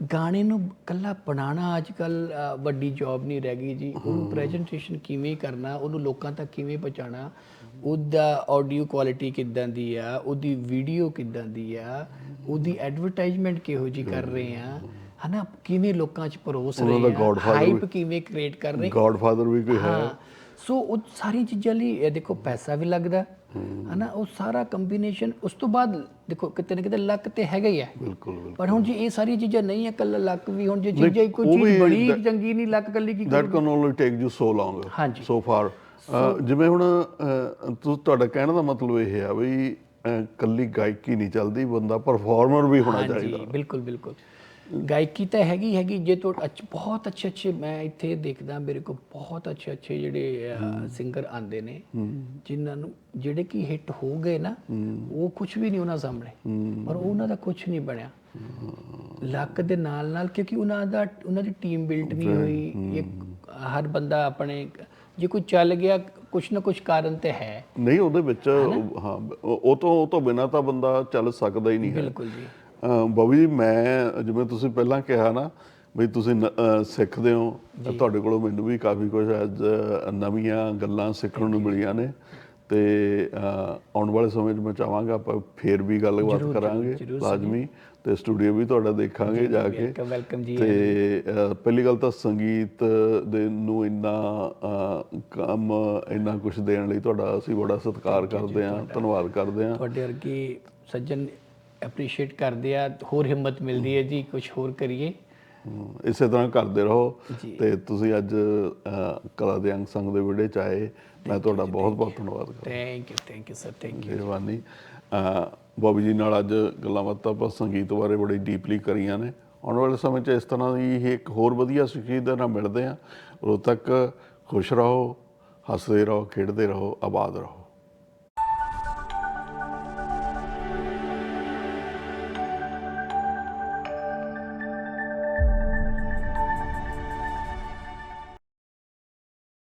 ਗਾਣੇ ਨੂੰ ਕੱਲਾ ਬਣਾਉਣਾ ਅੱਜ ਕੱਲ ਵੱਡੀ ਜੌਬ ਨਹੀਂ ਰਹਿ ਗਈ ਜੀ। ਉਹਨੂੰ ਪ੍ਰੈਜੈਂਟੇਸ਼ਨ ਕਿਵੇਂ ਕਰਨਾ ਉਹਨੂੰ ਲੋਕਾਂ ਤੱਕ ਕਿਵੇਂ ਪਹੁੰਚਾਉਣਾ ਉਹਦਾ ਆਡੀਓ ਕੁਆਲਿਟੀ ਕਿੱਦਾਂ ਦੀ ਆ ਉਹਦੀ ਵੀਡੀਓ ਕਿੱਦਾਂ ਦੀ ਆ ਉਹਦੀ ਐਡਵਰਟਾਈਜ਼ਮੈਂਟ ਕਿਹੋ ਜੀ ਕਰ ਰਹੇ ਆ ਹਨਾ? ਕਿਵੇਂ ਲੋਕਾਂ 'ਚ ਪਰੋਸ ਰਹੇ ਆ? ਹਾਈਪ ਕਿਵੇਂ ਕ੍ਰੀਏਟ ਕਰ ਰਹੇ? ਗॉडਫਾਦਰ ਵੀ ਕੋਈ ਹੈ। ਹਾਂ। ਸੋ ਉਹ ਸਾਰੀ ਚੀਜ਼ਾਂ ਲਈ ਇਹ ਦੇਖੋ ਪੈਸਾ ਵੀ ਲੱਗਦਾ। ਹਨਾ ਉਹ ਸਾਰਾ ਕੰਬੀਨੇਸ਼ਨ ਉਸ ਤੋਂ ਬਾਅਦ ਦੇਖੋ ਕਿਤੇ ਨਾ ਕਿਤੇ ਲੱਕ ਤੇ ਹੈਗਾ ਹੀ ਹੈ। ਬਿਲਕੁਲ ਪਰ ਹੁਣ ਜੇ ਇਹ ਸਾਰੀਆਂ ਚੀਜ਼ਾਂ ਨਹੀਂ ਹੈ ਕੱਲਾ ਲੱਕ ਵੀ ਹੁਣ ਜੇ ਚੀਜ਼ਾਂ ਹੀ ਕੋਈ ਚੀਜ਼ ਬੜੀ ਚੰਗੀ ਨਹੀਂ ਲੱਕ ਕੱਲੀ ਕੀ only take you so long ਹਾਂਜੀ। so far ਅਹ, ਜਿਵੇਂ ਹੁਣ ਤੁਹਾਡਾ ਕਹਿਣ ਦਾ ਮਤਲਬ ਇਹ ਆ ਵੀ ਕੱਲੀ ਗਾਇਕੀ ਨਹੀਂ ਚੱਲਦੀ ਬੰਦਾ ਪਰਫਾਰਮਰ ਵੀ ਹੋਣਾ ਹਾਂਜੀ ਚਾਹੀਦਾ। ਬਿਲਕੁਲ ਬਿਲਕੁਲ। ਗਾਇਕੀ ਤਾਂ ਹੈਗੀ ਹੈਗੀ ਜੇ ਤੋਂ ਬਹੁਤ ਅੱਛੇ ਅੱਛੇ ਮੈਂ ਇੱਥੇ ਦੇਖਦਾ ਮੇਰੇ ਕੋਲ ਬਹੁਤ ਅੱਛੇ ਅੱਛੇ ਜਿਹੜੇ ਸਿੰਗਰ ਆਂਦੇ ਨੇ ਜਿਨ੍ਹਾਂ ਨੂੰ ਜਿਹੜੇ ਕਿ ਹਿੱਟ ਹੋ ਗਏ ਨਾ ਉਹ ਕੁਝ ਵੀ ਨਹੀਂ ਉਹਨਾਂ ਸਾਹਮਣੇ। ਪਰ ਉਹਨਾਂ ਦਾ ਕੁਝ ਨਹੀਂ ਬਣਿਆ। ਲੱਕ ਦੇ ਨਾਲ ਨਾਲ ਕਿਉਂਕਿ ਉਹਨਾਂ ਦਾ ਉਹਨਾਂ ਦੀ ਟੀਮ ਬਿਲਟ ਨਹੀਂ ਹੋਈ। ਇੱਕ ਹਰ ਬੰਦਾ ਆਪਣੇ ਜੇ ਕੋਈ ਚੱਲ ਗਿਆ ਕੁਛ ਨਾ ਕੁਛ ਕਾਰਨ ਤੇ ਹੈ। ਨਹੀਂ ਉਹਦੇ ਵਿੱਚ ਹਾਂ ਉਹ ਤੋਂ ਉਹ ਤੋਂ ਬਿਨਾ ਤਾਂ ਬੰਦਾ ਚੱਲ ਸਕਦਾ ਹੀ ਨਹੀਂ ਹੈ। ਬਿਲਕੁਲ ਜੀ। ਬਾਬੂ ਜੀ ਮੈਂ ਜਿਵੇਂ ਤੁਸੀਂ ਪਹਿਲਾਂ ਕਿਹਾ ਨਾ ਵੀ ਤੁਸੀਂ ਸਿੱਖਦੇ ਹੋ ਤੁਹਾਡੇ ਕੋਲੋਂ ਮੈਨੂੰ ਵੀ ਕਾਫੀ ਕੁਝ ਅੱਜ ਨਵੀਆਂ ਗੱਲਾਂ ਸਿੱਖਣ ਨੂੰ ਮਿਲੀਆਂ ਨੇ। ਤੇ ਆਉਣ ਵਾਲੇ ਸਮੇਂ 'ਚ ਮੈਂ ਚਾਹਾਂਗਾ ਆਪਾਂ ਫੇਰ ਵੀ ਗੱਲਬਾਤ ਕਰਾਂਗੇ ਲਾਜ਼ਮੀ। ਤੇ ਸਟੂਡੀਓ ਵੀ ਤੁਹਾਡਾ ਦੇਖਾਂਗੇ ਜਾ ਕੇ। ਵੈਲਕਮ ਵੈਲਕਮ ਜੀ। ਤੇ ਪਹਿਲੀ ਗੱਲ ਤਾਂ ਸੰਗੀਤ ਦੇ ਨੂੰ ਇੰਨਾ ਕੰਮ ਇੰਨਾ ਕੁਝ ਦੇਣ ਲਈ ਤੁਹਾਡਾ ਅਸੀਂ ਬੜਾ ਸਤਿਕਾਰ ਕਰਦੇ ਹਾਂ ਧੰਨਵਾਦ ਕਰਦੇ ਹਾਂ। ਤੁਹਾਡੇ ਵਰਗੇ ਸੱਜਣ ਐਪਰੀਸ਼ੀਏਟ ਕਰਦੇ ਆ ਹੋਰ ਹਿੰਮਤ ਮਿਲਦੀ ਹੈ ਜੀ ਕੁਝ ਹੋਰ ਕਰੀਏ। ਇਸੇ ਤਰ੍ਹਾਂ ਕਰਦੇ ਰਹੋ ਤੇ ਤੁਸੀਂ ਅੱਜ ਕਲਾ ਦੇ ਅੰਗ ਸੰਗ ਦੇ ਵਿੜੇ ਚ ਆਏ। ਮੈਂ ਤੁਹਾਡਾ ਬਹੁਤ ਬਹੁਤ ਧੰਨਵਾਦ ਕਰਦਾ। Thank you thank you sir thank you ਮਿਹਰਬਾਨੀ। ਬੋਬੀ ਜੀ ਨਾਲ ਅੱਜ ਗੱਲਾਂ ਬਾਤਾਂ ਆਪਾਂ ਸੰਗੀਤ ਬਾਰੇ ਬੜੀ ਡੀਪਲੀ ਕਰੀਆਂ ਨੇ। ਆਉਣ ਵਾਲੇ ਸਮੇਂ 'ਚ ਇਸ ਤਰ੍ਹਾਂ ਦੀ ਇੱਕ ਹੋਰ ਵਧੀਆ ਸ਼ਖਸੀਅਤ ਦੇ ਨਾਲ ਮਿਲਦੇ ਹਾਂ। ਉਦੋਂ ਤੱਕ ਖੁਸ਼ ਰਹੋ ਹੱਸਦੇ ਰਹੋ ਖੇਡਦੇ ਰਹੋ ਆਬਾਦ ਰਹੋ।